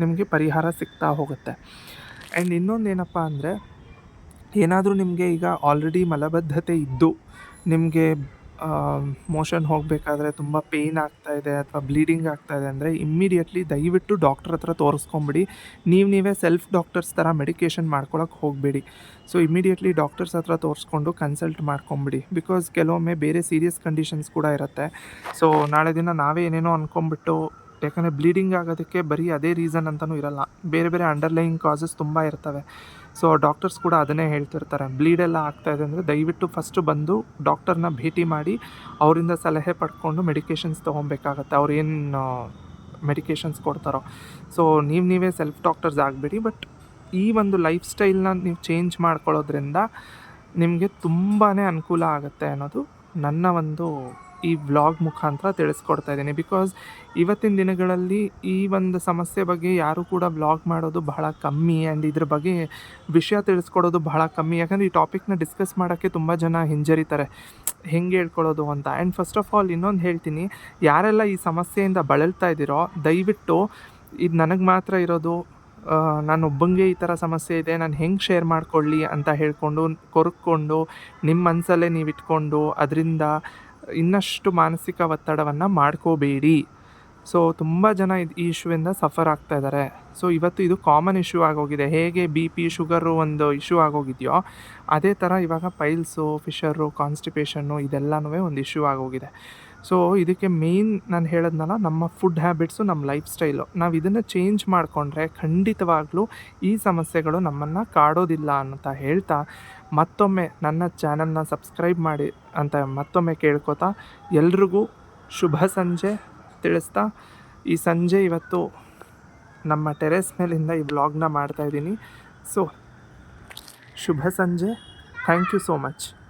ನಿಮಗೆ ಪರಿಹಾರ ಸಿಗ್ತಾ ಹೋಗುತ್ತೆ. ಆ್ಯಂಡ್ ಇನ್ನೊಂದು ಏನಪ್ಪ ಅಂದರೆ, ಏನಾದರೂ ನಿಮಗೆ ಈಗ ಆಲ್ರೆಡಿ ಮಲಬದ್ಧತೆ ಇದ್ದು, ನಿಮಗೆ ಮೋಷನ್ ಹೋಗಬೇಕಾದ್ರೆ ತುಂಬ ಪೇಯ್ನ್ ಆಗ್ತಾ ಇದೆ ಅಥವಾ ಬ್ಲೀಡಿಂಗ್ ಆಗ್ತಾ ಇದೆ ಅಂದರೆ ಇಮ್ಮಿಡಿಯೇಟ್ಲಿ ದಯವಿಟ್ಟು ಡಾಕ್ಟ್ರ್ ಹತ್ರ ತೋರಿಸ್ಕೊಂಬಿಡಿ. ನೀವು ನೀವೇ ಸೆಲ್ಫ್ ಡಾಕ್ಟರ್ಸ್ ಥರ ಮೆಡಿಕೇಷನ್ ಮಾಡ್ಕೊಳಕ್ಕೆ ಹೋಗಬೇಡಿ. ಸೊ ಇಮಿಡಿಯೇಟ್ಲಿ ಡಾಕ್ಟರ್ಸ್ ಹತ್ರ ತೋರಿಸ್ಕೊಂಡು ಕನ್ಸಲ್ಟ್ ಮಾಡ್ಕೊಂಬಿಡಿ. ಬಿಕಾಸ್ ಕೆಲವೊಮ್ಮೆ ಬೇರೆ ಸೀರಿಯಸ್ ಕಂಡೀಷನ್ಸ್ ಕೂಡ ಇರುತ್ತೆ. ಸೊ ನಾಳೆ ದಿನ ನಾವೇ ಏನೇನೋ ಅಂದ್ಕೊಂಬಿಟ್ಟು ಯಾಕಂದರೆ ಬ್ಲೀಡಿಂಗ್ ಆಗೋದಕ್ಕೆ ಬರೀ ಅದೇ ರೀಸನ್ ಅಂತಲೂ ಇರಲ್ಲ. ಬೇರೆ ಬೇರೆ ಅಂಡರ್ಲೈಯಿಂಗ್ ಕಾಸಸ್ ತುಂಬ ಇರ್ತವೆ. ಸೊ ಡಾಕ್ಟರ್ಸ್ ಕೂಡ ಅದನ್ನೇ ಹೇಳ್ತಿರ್ತಾರೆ. ಬ್ಲೀಡ್ ಎಲ್ಲ ಆಗ್ತಾ ಇದೆ ಅಂದರೆ ದಯವಿಟ್ಟು ಫಸ್ಟು ಬಂದು ಡಾಕ್ಟರ್ನ ಭೇಟಿ ಮಾಡಿ ಅವರಿಂದ ಸಲಹೆ ಪಡ್ಕೊಂಡು ಮೆಡಿಕೇಷನ್ಸ್ ತೊಗೊಬೇಕಾಗತ್ತೆ ಅವ್ರೇನು ಮೆಡಿಕೇಷನ್ಸ್ ಕೊಡ್ತಾರೋ. ಸೊ ನೀವು ನೀವೇ ಸೆಲ್ಫ್ ಡಾಕ್ಟರ್ಸ್ ಆಗಬೇಡಿ. ಬಟ್ ಈ ಒಂದು ಲೈಫ್ ಸ್ಟೈಲ್ನ ನೀವು ಚೇಂಜ್ ಮಾಡ್ಕೊಳ್ಳೋದ್ರಿಂದ ನಿಮಗೆ ತುಂಬಾ ಅನುಕೂಲ ಆಗುತ್ತೆ ಅನ್ನೋದು ನನ್ನ ಒಂದು ಈ ವ್ಲಾಗ್ ಮುಖಾಂತರ ತಿಳಿಸ್ಕೊಡ್ತಾ ಇದ್ದೀನಿ. ಬಿಕಾಸ್ ಇವತ್ತಿನ ದಿನಗಳಲ್ಲಿ ಈ ಒಂದು ಸಮಸ್ಯೆ ಬಗ್ಗೆ ಯಾರು ಕೂಡ ವ್ಲಾಗ್ ಮಾಡೋದು ಬಹಳ ಕಮ್ಮಿ ಆ್ಯಂಡ್ ಇದ್ರ ಬಗ್ಗೆ ವಿಷಯ ತಿಳಿಸ್ಕೊಡೋದು ಬಹಳ ಕಮ್ಮಿ. ಯಾಕಂದರೆ ಈ ಟಾಪಿಕ್ನ ಡಿಸ್ಕಸ್ ಮಾಡೋಕ್ಕೆ ತುಂಬ ಜನ ಹಿಂಜರಿತಾರೆ. ಹೆಂಗೆ ಹೇಳ್ಕೊಳ್ಳೋದು ಅಂತ. ಆ್ಯಂಡ್ ಫಸ್ಟ್ ಆಫ್ ಆಲ್ ಇನ್ನೊಂದು ಹೇಳ್ತೀನಿ. ಯಾರೆಲ್ಲ ಈ ಸಮಸ್ಯೆಯಿಂದ ಬಳಲ್ತಾ ಇದ್ದೀರೋ, ದಯವಿಟ್ಟು ಇದು ನನಗೆ ಮಾತ್ರ ಇರೋದು ನಾನು ಒಬ್ಬಂಗೆ ಈ ಥರ ಸಮಸ್ಯೆ ಇದೆ, ನಾನು ಹೆಂಗೆ ಶೇರ್ ಮಾಡ್ಕೊಳ್ಳಿ ಅಂತ ಹೇಳ್ಕೊಂಡು, ಕೊರ್ಕೊಂಡು ನಿಮ್ಮ ಮನಸ್ಸಲ್ಲೇ ನೀವು ಇಟ್ಕೊಂಡು ಅದರಿಂದ ಇನ್ನಷ್ಟು ಮಾನಸಿಕ ಒತ್ತಡವನ್ನು ಮಾಡ್ಕೋಬೇಡಿ. ಸೊ ತುಂಬ ಜನ ಇದು ಈ ಇಶ್ಯೂವಿಂದ ಸಫರ್ ಆಗ್ತಾ ಇದ್ದಾರೆ ಸೊ ಇವತ್ತು ಇದು ಕಾಮನ್ ಇಶ್ಯೂ ಆಗೋಗಿದೆ. ಹೇಗೆ ಬಿ ಪಿ ಶುಗರು ಒಂದು ಇಶ್ಯೂ ಆಗೋಗಿದೆಯೋ, ಅದೇ ಥರ ಇವಾಗ ಪೈಲ್ಸು ಫಿಶರು ಕಾನ್ಸ್ಟಿಪೇಷನ್ನು ಇದೆಲ್ಲನೂ ಒಂದು ಇಶ್ಯೂ ಆಗೋಗಿದೆ. ಸೊ ಇದಕ್ಕೆ ಮೇಯ್ನ್ ನಾನು ಹೇಳೋದ್ನಲ್ಲ, ನಮ್ಮ ಫುಡ್ ಹ್ಯಾಬಿಟ್ಸು ನಮ್ಮ ಲೈಫ್ ಸ್ಟೈಲು ನಾವು ಇದನ್ನು ಚೇಂಜ್ ಮಾಡಿಕೊಂಡ್ರೆ ಖಂಡಿತವಾಗ್ಲೂ ಈ ಸಮಸ್ಯೆಗಳು ನಮ್ಮನ್ನು ಕಾಡೋದಿಲ್ಲ ಅಂತ ಹೇಳ್ತಾ ಮತ್ತೊಮ್ಮೆ ನನ್ನ ಚಾನಲ್ನ ಸಬ್ಸ್ಕ್ರೈಬ್ ಮಾಡಿ ಅಂತ ಮತ್ತೊಮ್ಮೆ ಕೇಳ್ಕೊತಾ ಎಲ್ರಿಗೂ ಶುಭ ಸಂಜೆ ತಿಳಿಸ್ತಾ. ಈ ಸಂಜೆ ಇವತ್ತು ನಮ್ಮ ಟೆರೆಸ್ ಮೇಲಿಂದ ಈ ವ್ಲಾಗ್ನ ಮಾಡ್ತಾಯಿದ್ದೀನಿ ಸೊ, ಶುಭ ಸಂಜೆ. Thank you so much.